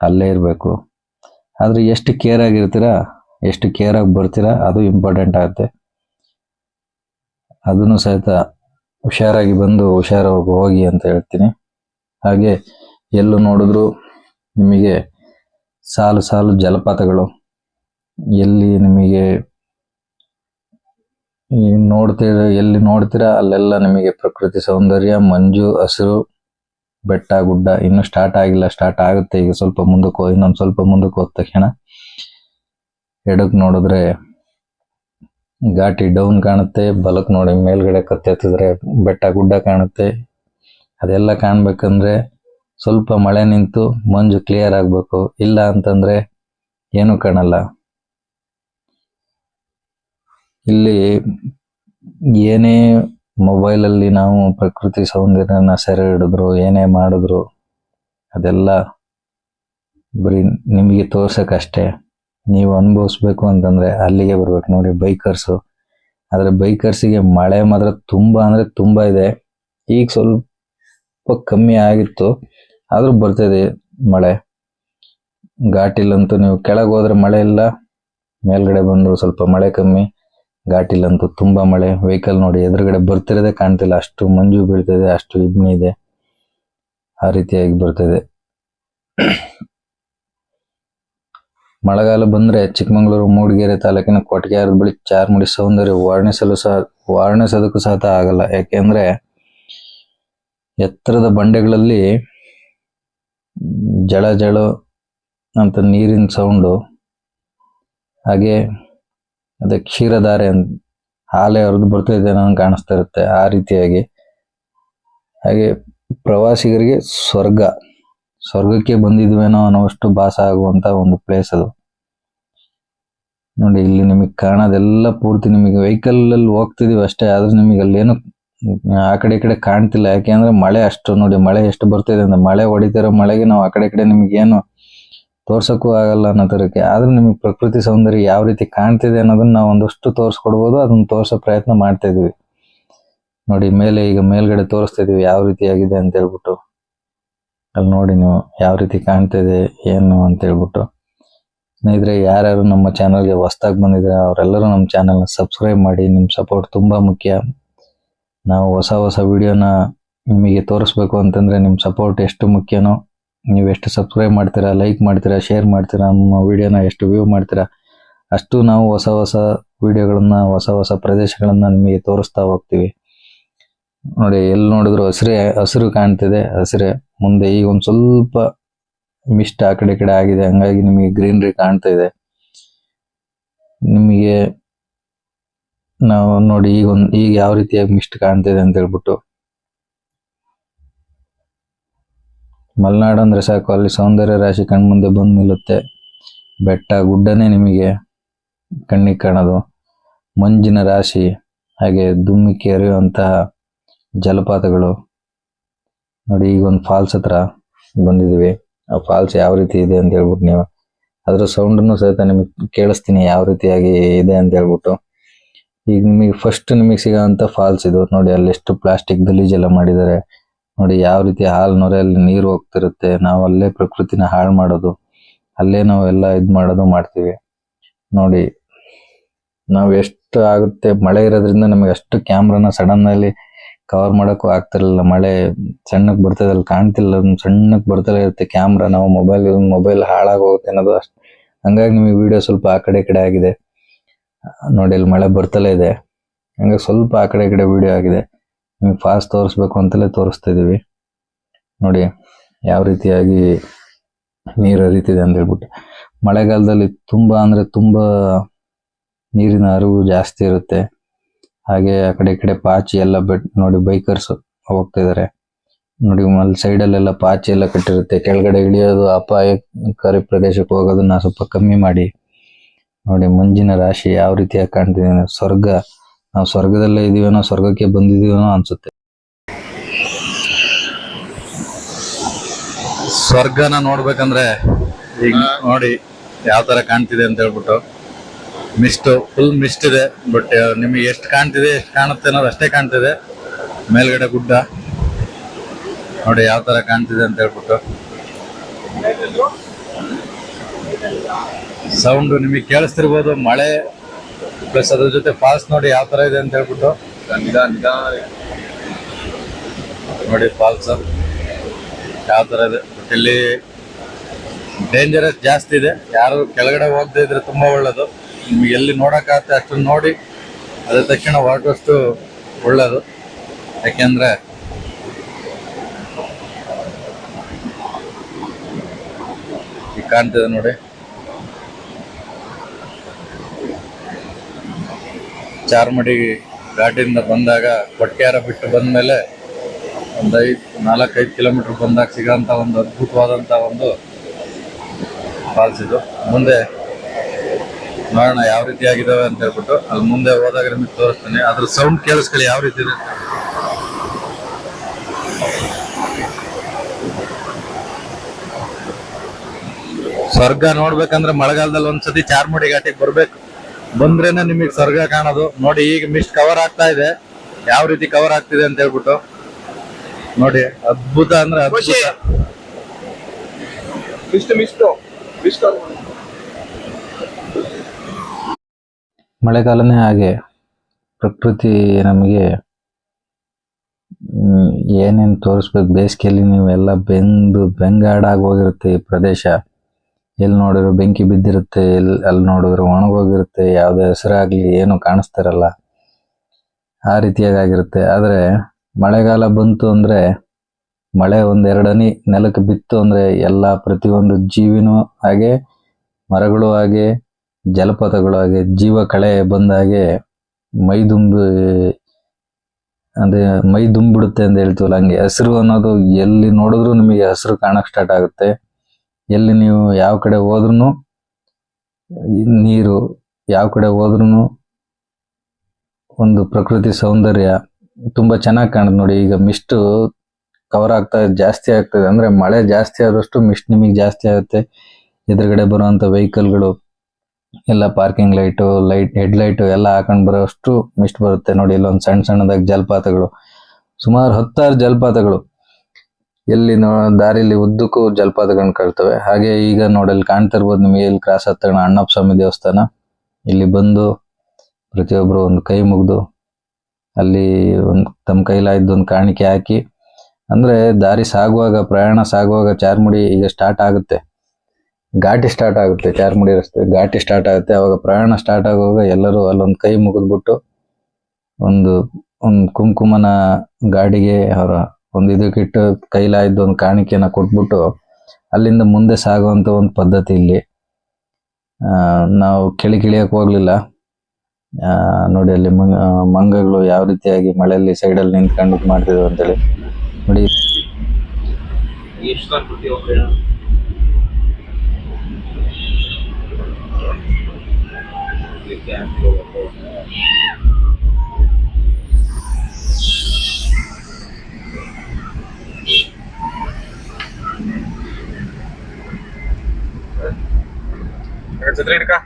ಅಲ್ಲೇ ಇರಬೇಕು. ಆದ್ರೆ ಎಷ್ಟು ಕೇರ್ ಆಗಿರ್ತೀರಾ, ಎಷ್ಟು ಕೇರ್ ಆಗಿ ಬರ್ತೀರಾ, ಅದು ಇಂಪಾರ್ಟೆಂಟ್ ಆಗುತ್ತೆ. ಅದನ್ನು ಸಹಿತ ಹುಷಾರಾಗಿ ಬಂದು ಹುಷಾರಾಗಿ ಹೋಗಿ ಅಂತ ಹೇಳ್ತೀನಿ. ಹಾಗೆ ಎಲ್ಲೂ ನೋಡಿದ್ರು ನಿಮಗೆ ಸಾಲು ಸಾಲು ಜಲಪಾತಗಳು, ಎಲ್ಲಿ ನಿಮಗೆ ನೋಡ್ತೀರ, ಎಲ್ಲಿ ನೋಡ್ತೀರಾ, ಅಲ್ಲೆಲ್ಲ ನಿಮಗೆ ಪ್ರಕೃತಿ ಸೌಂದರ್ಯ, ಮಂಜು, ಹಸಿರು, ಬೆಟ್ಟ, ಗುಡ್ಡ ಇನ್ನು ಸ್ಟಾರ್ಟ್ ಆಗಿಲ್ಲ ಸ್ಟಾರ್ಟ್ ಆಗುತ್ತೆ. ಈಗ ಸ್ವಲ್ಪ ಮುಂದಕ್ಕೆ ಇನ್ನೊಂದು ಸ್ವಲ್ಪ ಮುಂದಕ್ಕೆ ಹೋದ ತಕ್ಷಣ ಎಡಕ್ಕೆ ನೋಡಿದ್ರೆ ಘಾಟಿ ಡೌನ್ ಕಾಣುತ್ತೆ, ಬಲಕ್ ನೋಡಿ ಮೇಲ್ಗಡೆ ಕತ್ತೆತ್ತಿದ್ರೆ ಬೆಟ್ಟ ಗುಡ್ಡ ಕಾಣುತ್ತೆ. ಅದೆಲ್ಲ ಕಾಣಬೇಕಂದ್ರೆ ಸ್ವಲ್ಪ ಮಳೆ ನಿಂತು ಮಂಜು ಕ್ಲಿಯರ್ ಆಗ್ಬೇಕು. ಇಲ್ಲ ಅಂತಂದ್ರೆ ಏನು ಕಾಣಲ್ಲ. ಇಲ್ಲಿ ಏನೇ ಮೊಬೈಲಲ್ಲಿ ನಾವು ಪ್ರಕೃತಿ ಸೌಂದರ್ಯನ ಸೆರೆ ಹಿಡಿದ್ರು, ಏನೇ ಮಾಡಿದ್ರು, ಅದೆಲ್ಲ ಬರೀ ನಿಮಗೆ ತೋರ್ಸಕ್ಕಷ್ಟೇ ನೀವು ಅನುಭವಿಸ್ಬೇಕು ಅಂತಂದ್ರೆ ಅಲ್ಲಿಗೆ ಬರ್ಬೇಕು. ನೋಡಿ ಬೈಕರ್ಸು ಆದ್ರೆ ಬೈಕರ್ಸಿಗೆ ಮಳೆ ಮಾತ್ರ ತುಂಬಾ ಅಂದ್ರೆ ತುಂಬಾ ಇದೆ. ಈಗ ಸ್ವಲ್ಪ ಕಮ್ಮಿ ಆಗಿತ್ತು. ಆದ್ರೂ ಬರ್ತಿದೆ ಮಳೆ. ಘಾಟಿಲಂತೂ ನೀವು ಕೆಳಗೆ ಹೋದ್ರೆ ಮಳೆ ಇಲ್ಲ. ಮೇಲ್ಗಡೆ ಬಂದ್ರು ಸ್ವಲ್ಪ ಮಳೆ ಕಮ್ಮಿ. ಘಾಟಿಲಂತೂ ತುಂಬಾ ಮಳೆ. ವೆಹಿಕಲ್ ನೋಡಿ, ಎದುರುಗಡೆ ಬರ್ತಿರೋದೆ ಕಾಣ್ತಿಲ್ಲ. ಅಷ್ಟು ಮಂಜು ಬೀಳ್ತಿದೆ ಅಷ್ಟು ಇಬ್ನಿ ಇದೆ. ಆ ರೀತಿಯಾಗಿ ಬರ್ತಿದೆ ಮಳೆಗಾಲ ಬಂದ್ರೆ ಚಿಕ್ಕಮಗಳೂರು, ಮೂಡಿಗೆರೆ ತಾಲೂಕಿನ ಕೊಟ್ಟಿಗೆಹಾರದ ಬಳಿ ಚಾರ್ಮುಡಿ ಸೌಂದರ್ಯ ವರ್ಣಿಸಲು ಸಹ, ವರ್ಣಿಸೋದಕ್ಕೂ ಸಹ ಆಗಲ್ಲ. ಯಾಕೆಂದ್ರೆ ಎತ್ತರದ ಬಂಡೆಗಳಲ್ಲಿ ಜಳ ಜಳ ಅಂತ ನೀರಿನ ಸೌಂಡು, ಹಾಗೆ ಅದೇ ಕ್ಷೀರಧಾರೆ ಅಂತ ಹಾಲೆ ಹರಿದು ಬರ್ತಾ ಅನ್ನೋ ಕಾಣಿಸ್ತಾ ಇರುತ್ತೆ ಆ ರೀತಿಯಾಗಿ. ಹಾಗೆ ಪ್ರವಾಸಿಗರಿಗೆ ಸ್ವರ್ಗ, ಸ್ವರ್ಗಕ್ಕೆ ಬಂದಿದ್ವೇನೋ ಅನ್ನೋಷ್ಟು ಭಾಸ ಆಗುವಂತ ಒಂದು ಪ್ಲೇಸ್ ಅದು. ನೋಡಿ, ಇಲ್ಲಿ ನಿಮಗೆ ಕಾಣೋದೆಲ್ಲ ಪೂರ್ತಿ ನಿಮಗೆ ವೆಹಿಕಲ್ ಅಲ್ಲಿ ಹೋಗ್ತಿದೀವಿ ಅಷ್ಟೇ, ಆದ್ರೆ ನಿಮಗೆ ಅಲ್ಲಿ ಏನು ಆ ಕಡೆ ಈ ಕಡೆ ಕಾಣ್ತಿಲ್ಲ. ಯಾಕೆಂದ್ರೆ ಮಳೆ ಅಷ್ಟು ನೋಡಿ, ಮಳೆ ಎಷ್ಟು ಬರ್ತಿದೆ ಅಂದ್ರೆ ಮಳೆ ಹೊಡಿತಿರೋ ಮಳೆಗೆ ನಾವು ಆ ಕಡೆ ಕಡೆ ನಿಮ್ಗೆ ಏನು ತೋರ್ಸಕ್ಕೂ ಆಗಲ್ಲ ಅನ್ನೋ ತರಕೆ ಆದ್ರೆ ನಿಮಗೆ ಪ್ರಕೃತಿ ಸೌಂದರ್ಯ ಯಾವ ರೀತಿ ಕಾಣ್ತಿದೆ ಅನ್ನೋದನ್ನ ನಾವು ಒಂದಷ್ಟು ತೋರಿಸ್ಕೊಡ್ಬೋದು, ಅದನ್ನ ತೋರ್ಸೋ ಪ್ರಯತ್ನ ಮಾಡ್ತಾ ಇದೀವಿ. ನೋಡಿ, ಮೇಲೆ ಈಗ ಮೇಲ್ಗಡೆ ತೋರಿಸ್ತಾ ಇದೀವಿ ಯಾವ ಆಗಿದೆ ಅಂತ ಹೇಳ್ಬಿಟ್ಟು. ಅಲ್ಲಿ ನೋಡಿ ನೀವು ಯಾವ ರೀತಿ ಕಾಣ್ತಿದೆ, ಏನು ಅಂತ ಹೇಳ್ಬಿಟ್ಟು. ಸ್ನೇಹಿತರೆ, ಯಾರ್ಯಾರು ನಮ್ಮ ಚಾನಲ್ಗೆ ಹೊಸ್ದಾಗಿ ಬಂದಿದ್ರೆ, ಅವರೆಲ್ಲರೂ ನಮ್ಮ ಚಾನಲ್ನ ಸಬ್ಸ್ಕ್ರೈಬ್ ಮಾಡಿ ನಿಮ್ಮ ಸಪೋರ್ಟ್ ತುಂಬಾ ಮುಖ್ಯ. ನಾವು ಹೊಸ ಹೊಸ ವಿಡಿಯೋನ ನಿಮಗೆ ತೋರಿಸ್ಬೇಕು ಅಂತಂದ್ರೆ ನಿಮ್ಮ ಸಪೋರ್ಟ್ ಎಷ್ಟು ಮುಖ್ಯನೋ, ನೀವು ಎಷ್ಟು ಸಬ್ಸ್ಕ್ರೈಬ್ ಮಾಡ್ತೀರಾ ಲೈಕ್ ಮಾಡ್ತೀರಾ ಶೇರ್ ಮಾಡ್ತೀರಾ, ನಮ್ಮ ವಿಡಿಯೋನ ಎಷ್ಟು ವ್ಯೂ ಮಾಡ್ತೀರಾ, ಅಷ್ಟು ನಾವು ಹೊಸ ಹೊಸ ವಿಡಿಯೋಗಳನ್ನ ಹೊಸ ಹೊಸ ಪ್ರದೇಶಗಳನ್ನ ನಿಮಗೆ ತೋರಿಸ್ತಾ ಹೋಗ್ತೀವಿ. ನೋಡಿ ಎಲ್ಲಿ ನೋಡಿದ್ರು ಹಸಿರೇ, ಹಸಿರು ಕಾಣ್ತಿದೆ, ಹಸಿರೇ. ಮುಂದೆ ಈಗ ಒಂದು ಸ್ವಲ್ಪ ಮಿಸ್ಟ್ ಆ ಕಡೆ ಕಡೆ ಆಗಿದೆ. ಹಂಗಾಗಿ ನಿಮಗೆ ಗ್ರೀನರಿ ಕಾಣ್ತಾ ಇದೆ. ನಿಮಗೆ ನಾವು ನೋಡಿ ಈಗ ಒಂದು ಈಗ ಯಾವ ರೀತಿಯಾಗಿ ಮಿಸ್ಟ್ ಕಾಣ್ತಾ ಇದೆ ಅಂತ ಹೇಳ್ಬಿಟ್ಟು. ಮಲೆನಾಡು ಅಂದ್ರೆ ಸಾಕು. ಅಲ್ಲಿ ಸೌಂದರ್ಯ ರಾಶಿ ಕಣ್ಮುಂದೆ ಬಂದು ನಿಲ್ಲುತ್ತೆ. ಬೆಟ್ಟ ಗುಡ್ಡನೇ ನಿಮಗೆ ಕಣ್ಣಿಗೆ ಕಾಣೋದು. ಮಂಜಿನ ರಾಶಿ, ಹಾಗೆ ಧುಮ್ಮಿಕ್ಕಿ ಹರಿಯುವಂತಹ ಜಲಪಾತಗಳು. ನೋಡಿ ಈಗ ಒಂದು ಫಾಲ್ಸ್ ಹತ್ರ ಬಂದಿದೀವಿ ಫಾಲ್ಸ್ ಯಾವ ರೀತಿ ಇದೆ ಅಂತ ಹೇಳ್ಬಿಟ್ಟು ನೀವು ಅದರ ಸೌಂಡನ್ನು ಸಹಿತ ನಿಮಗೆ ಕೇಳಿಸ್ತೀನಿ ಯಾವ ರೀತಿಯಾಗಿ ಇದೆ ಅಂತ ಹೇಳ್ಬಿಟ್ಟು. ಈಗ ನಿಮಗೆ ಫಸ್ಟ್ ನಿಮಗೆ ಸಿಗೋಂತ ಫಾಲ್ಸ್ ಇದು. ನೋಡಿ, ಅಲ್ಲಿ ಎಷ್ಟು ಪ್ಲಾಸ್ಟಿಕ್ ಗಲೀಜೆಲ್ಲ ಮಾಡಿದ್ದಾರೆ. ನೋಡಿ, ಯಾವ ರೀತಿ ಹಾಲ್ ನೊರೆಯಲ್ಲಿ ನೀರು ಹೋಗ್ತಿರುತ್ತೆ. ನಾವು ಅಲ್ಲೇ ಪ್ರಕೃತಿನ ಹಾಳು ಮಾಡೋದು. ಅಲ್ಲೇ ನಾವು ಎಲ್ಲ ಇದು ಮಾಡೋದು ಮಾಡ್ತೀವಿ. ನೋಡಿ, ನಾವು ಎಷ್ಟು ಆಗುತ್ತೆ, ಮಳೆ ಇರೋದ್ರಿಂದ ನಮಗೆ ಅಷ್ಟು ಕ್ಯಾಮ್ರಾನ ಸಡನ್ ಅಲ್ಲಿ ಕವರ್ ಮಾಡಕ್ಕೂ ಆಗ್ತಿರ್ಲಿಲ್ಲ. ಮಳೆ ಸಣ್ಣಕ್ ಬರ್ತದೆ, ಅಲ್ಲಿ ಕಾಣ್ತಿಲ್ಲ. ಸಣ್ಣಕ್ಕೆ ಸಣ್ಣಕ್ ಬರ್ತಲೇ ಇರುತ್ತೆ ಕ್ಯಾಮ್ರಾ ನಾವು ಮೊಬೈಲ್ ಮೊಬೈಲ್ ಹಾಳಾಗೋಗುತ್ತೆ ಅನ್ನೋದು ಅಷ್ಟು. ಹಂಗಾಗಿ ನಿಮಗೆ ವಿಡಿಯೋ ಸ್ವಲ್ಪ ಆ ಕಡೆ ಕಡೆ ಆಗಿದೆ. ನೋಡಿ, ಅಲ್ಲಿ ಮಳೆ ಬರ್ತಲೇ ಇದೆ. ಹಂಗಾಗಿ ಸ್ವಲ್ಪ ಆ ಕಡೆ ಕಡೆ ವಿಡಿಯೋ ಆಗಿದೆ. ನಿಮಗೆ ಫಾಸ್ಟ್ ತೋರಿಸ್ಬೇಕು ಅಂತಲೇ ತೋರಿಸ್ತಾ ಇದೀವಿ ನೋಡಿ, ಯಾವ ರೀತಿಯಾಗಿ ನೀರು ಹರಿತಿದೆ ಅಂತ ಹೇಳ್ಬಿಟ್ಟು. ಮಳೆಗಾಲದಲ್ಲಿ ತುಂಬಾ ಅಂದ್ರೆ ತುಂಬಾ ನೀರಿನ ಅರಿವು ಜಾಸ್ತಿ ಇರುತ್ತೆ. ಹಾಗೆ ಆ ಕಡೆ ಈ ಕಡೆ ಪಾಚಿ ಎಲ್ಲ ಬಿಟ್ ನೋಡಿ ಬೈಕರ್ಸ್ ಹೋಗ್ತಾ ಇದಾರೆ ನೋಡಿ ಅಲ್ಲಿ ಸೈಡಲ್ಲೆಲ್ಲ ಪಾಚಿ ಎಲ್ಲ ಕಟ್ಟಿರುತ್ತೆ. ಕೆಳಗಡೆ ಇಳಿಯೋದು ಅಪಾಯಕಾರಿ ಪ್ರದೇಶಕ್ಕೆ ಹೋಗೋದನ್ನ ಸ್ವಲ್ಪ ಕಮ್ಮಿ ಮಾಡಿ. ನೋಡಿ ಮಂಜಿನ ರಾಶಿ ಯಾವ ರೀತಿಯಾಗಿ ಕಾಣ್ತಿದೆ ಸ್ವರ್ಗ. ನಾವು ಸ್ವರ್ಗದಲ್ಲೇ ಇದೀವೇನೋ, ಸ್ವರ್ಗಕ್ಕೆ ಬಂದಿದೀವೇನೋ ಅನ್ಸುತ್ತೆ. ಸ್ವರ್ಗನ ನೋಡ್ಬೇಕಂದ್ರೆ ಈಗ ನೋಡಿ ಯಾವ ತರ ಕಾಣ್ತಿದೆ ಅಂತ ಹೇಳ್ಬಿಟ್ಟು. ಮಿಸ್ಟ್ ಫುಲ್ ಮಿಸ್ಟ್ ಇದೆ ಬಟ್ ನಿಮಗೆ ಎಷ್ಟು ಕಾಣ್ತಿದೆ, ಎಷ್ಟು ಕಾಣುತ್ತೆ ಅನ್ನೋದು ಅಷ್ಟೇ ಕಾಣ್ತಿದೆ. ಮೇಲ್ಗಡೆ ಗುಡ್ಡ. ನೋಡಿ ಯಾವ ಥರ ಕಾಣ್ತಿದೆ ಅಂತ ಹೇಳ್ಬಿಟ್ಟು. ಸೌಂಡು ನಿಮಗೆ ಕೇಳಿಸ್ತಿರ್ಬೋದು, ಮಳೆ ಪ್ಲಸ್ ಅದ್ರ ಜೊತೆ ಫಾಲ್ಸ್ ನೋಡಿ ಯಾವ ಥರ ಇದೆ ಅಂತ ಹೇಳ್ಬಿಟ್ಟು. ನೋಡಿ ಫಾಲ್ಸ್ ಯಾವ ಥರ ಇದೆ. ಬಟ್ ಇಲ್ಲಿ ಡೇಂಜರಸ್ ಜಾಸ್ತಿ ಇದೆ. ಯಾರು ಕೆಳಗಡೆ ಹೋಗದೆ ಇದ್ರೆ ತುಂಬಾ ಒಳ್ಳೇದು. ನಿಮ್ಗೆ ಎಲ್ಲಿ ನೋಡೋಕ್ಕಾಗತ್ತೆ ಅಷ್ಟು ನೋಡಿ, ಅದ ತಕ್ಷಣ ಹೊರಟಷ್ಟು ಒಳ್ಳೆಯದು ಯಾಕೆಂದ್ರೆ ಈಗ ಕಾಣ್ತಿದೆ ನೋಡಿ. ಚಾರ್ಮಡಿ ಘಾಟಿಂದ ಬಂದಾಗ ಕೊಟ್ಟಿಯಾರ ಬಿಟ್ಟು ಬಂದ ಮೇಲೆ ಒಂದು ಐದು ನಾಲ್ಕೈದು ಕಿಲೋಮೀಟರ್ ಬಂದಾಗ ಸಿಗೋಂಥ ಒಂದು ಅದ್ಭುತವಾದಂಥ ಒಂದು ಫಾಲ್ಸ್ ಇದು. ಮುಂದೆ ನೋಡೋಣ ಯಾವ ರೀತಿ ಆಗಿದಾವೆ ಅಂತ ಹೇಳ್ಬಿಟ್ಟು ಅಲ್ಲಿ ಮುಂದೆ ಹೋದಾಗ ನಿಮಗೆ ತೋರಿಸ್ತೀನಿ. ಅದ್ರ ಸೌಂಡ್ ಕೇಳಿಸ್ಕೊಳ್ಳಿ ಯಾವ ರೀತಿ ಇದೆ ಸ್ವರ್ಗ ನೋಡ್ಬೇಕಂದ್ರೆ ಮಳೆಗಾಲದಲ್ಲಿ ಒಂದ್ಸತಿ ಚಾರ್ಮುಡಿ ಘಾಟಿಗೆ ಬರ್ಬೇಕು. ಬಂದ್ರೇನೆ ನಿಮಗೆ ಸ್ವರ್ಗ ಕಾಣೋದು. ನೋಡಿ, ಈಗ ಮಿಸ್ಟ್ ಕವರ್ ಆಗ್ತಾ ಇದೆ. ಯಾವ ರೀತಿ ಕವರ್ ಆಗ್ತಿದೆ ಅಂತ ಹೇಳ್ಬಿಟ್ಟು. ನೋಡಿ, ಅದ್ಭುತ ಅಂದ್ರೆ ಅದ್ಭುತ ಮಿಸ್ಟು ಮಿಸ್ಟು ಮಿಸ್ಟರ್ ಮಳೆಗಾಲನೇ ಹಾಗೆ. ಪ್ರಕೃತಿ ನಮಗೆ ಏನೇನು ತೋರಿಸ್ಬೇಕು? ಬೇಸಿಗೆಯಲ್ಲಿ ನೀವೆಲ್ಲ ಬೆಂದು ಬೆಂಗಾಡಾಗಿ ಹೋಗಿರುತ್ತೆ ಈ ಪ್ರದೇಶ. ಎಲ್ಲಿ ನೋಡಿದ್ರು ಬೆಂಕಿ ಬಿದ್ದಿರುತ್ತೆ ಎಲ್ಲಿ ಅಲ್ಲಿ ನೋಡಿದ್ರು ಒಣಗೋಗಿರುತ್ತೆ, ಯಾವುದೇ ಹೆಸರಾಗಲಿ ಏನು ಕಾಣಿಸ್ತಿರಲ್ಲ. ಆ ರೀತಿಯಾಗಿರುತ್ತೆ ಆದರೆ, ಮಳೆಗಾಲ ಬಂತು ಅಂದ್ರೆ, ಮಳೆ ಒಂದೆರಡನಿ ನೆಲಕ್ಕೆ ಬಿತ್ತು ಅಂದ್ರೆ, ಎಲ್ಲ ಪ್ರತಿಯೊಂದು ಜೀವಿನೂ ಹಾಗೆ, ಮರಗಳು ಹಾಗೆ ಜಲಪಾತಗಳು ಹಾಗೆ ಜೀವ ಕಳೆ ಬಂದಾಗೆ ಮೈ ತುಂಬಿ ಅದೇ ಮೈ ತುಂಬಿಡುತ್ತೆ ಅಂತ ಹೇಳ್ತೀವಲ್ಲ ಹಂಗೆ. ಹಸಿರು ಅನ್ನೋದು ಎಲ್ಲಿ ನೋಡಿದ್ರು ನಿಮಗೆ ಹಸಿರು ಕಾಣಕ್ ಸ್ಟಾರ್ಟ್ ಆಗುತ್ತೆ. ಎಲ್ಲಿ ನೀವು ಯಾವ ಕಡೆ ಹೋದ್ರೂ ನೀರು, ಯಾವ ಕಡೆ ಹೋದ್ರೂ ಒಂದು ಪ್ರಕೃತಿ ಸೌಂದರ್ಯ ತುಂಬಾ ಚೆನ್ನಾಗಿ ಕಾಣುತ್ತೆ ನೋಡಿ. ಈಗ ಮಿಸ್ಟ್ ಕವರ್ ಆಗ್ತಾ ಜಾಸ್ತಿ ಆಗ್ತದೆ. ಅಂದ್ರೆ ಮಳೆ ಜಾಸ್ತಿ ಆದಷ್ಟು ಮಿಸ್ಟ್ ನಿಮಗೆ ಜಾಸ್ತಿ ಆಗುತ್ತೆ. ಎದುರುಗಡೆ ಬರುವಂತ ವೆಹಿಕಲ್ಗಳು ಎಲ್ಲ parking light light head light ಎಲ್ಲ ಹಾಕೊಂಡ್ ಬರೋಷ್ಟು ಮಿಸ್ಟ್ ಬರುತ್ತೆ ನೋಡಿ. ಇಲ್ಲೊಂದು ಸಣ್ಣ ಸಣ್ಣದಾಗಿ ಜಲಪಾತಗಳು. ಸುಮಾರು ಹತ್ತಾರು ಜಲಪಾತಗಳು. ಎಲ್ಲಿ ನೋ, ದಾರಿಲಿ ಉದ್ದಕ್ಕೂ ಜಲಪಾತಗಳನ್ನ ಕಾಣ್ತವೆ. ಹಾಗೆ ಈಗ ನೋಡಲ್ಲಿ ಕಾಣ್ತಾ ಇರ್ಬೋದು ನಿಮಗೆ ಇಲ್ಲಿ ಕ್ರಾಸ್ ಹತ್ತ ಅಣ್ಣಪ್ಪ ಸ್ವಾಮಿ ದೇವಸ್ಥಾನ. ಇಲ್ಲಿ ಬಂದು ಪ್ರತಿಯೊಬ್ರು ಒಂದು ಕೈ ಮುಗಿದು ಅಲ್ಲಿ ಒಂದು ತಮ್ಮ ಕೈಲಾಯ್ದು ಒಂದು ಕಾಣಿಕೆ ಹಾಕಿ. ಅಂದ್ರೆ ದಾರಿ ಸಾಗುವಾಗ, ಪ್ರಯಾಣ ಸಾಗುವಾಗ ಚಾರ್ಮುಡಿ ಈಗ ಸ್ಟಾರ್ಟ್ ಆಗುತ್ತೆ. ಘಾಟಿ ಸ್ಟಾರ್ಟ್ ಆಗುತ್ತೆ, ಚಾರ್ಮುಡಿ ರಸ್ತೆ. ಘಾಟಿ ಸ್ಟಾರ್ಟ್ ಆಗುತ್ತೆ, ಅವಾಗ ಪ್ರಯಾಣ ಸ್ಟಾರ್ಟ್ ಆಗುವಾಗ ಎಲ್ಲರೂ ಅಲ್ಲೊಂದು ಕೈ ಮುಗಿದ್ಬಿಟ್ಟು ಒಂದು ಒಂದು ಕುಂಕುಮನ ಗಾಡಿಗೆ ಅವರ ಒಂದು ಇದಕ್ಕಿಟ್ಟು ಕೈಲಾಯ್ದು ಒಂದು ಕಾಣಿಕೆನ ಕೊಟ್ಬಿಟ್ಟು ಅಲ್ಲಿಂದ ಮುಂದೆ ಸಾಗುವಂತ ಒಂದು ಪದ್ಧತಿ ಇಲ್ಲಿ. ನಾವು ಕೆಳಿ ಕಿಳಿಯಕ್ ಹೋಗ್ಲಿಲ್ಲ. ನೋಡಿ ಅಲ್ಲಿ ಮಂಗ, ಮಂಗಗಳು ಯಾವ ರೀತಿಯಾಗಿ ಮಳೆಯಲ್ಲಿ ಸೈಡಲ್ಲಿ ನಿಂತ್ಕೊಂಡು ಮಾಡ್ತಿದ್ವು ಅಂತೇಳಿ. ನೋಡಿ. down to kah?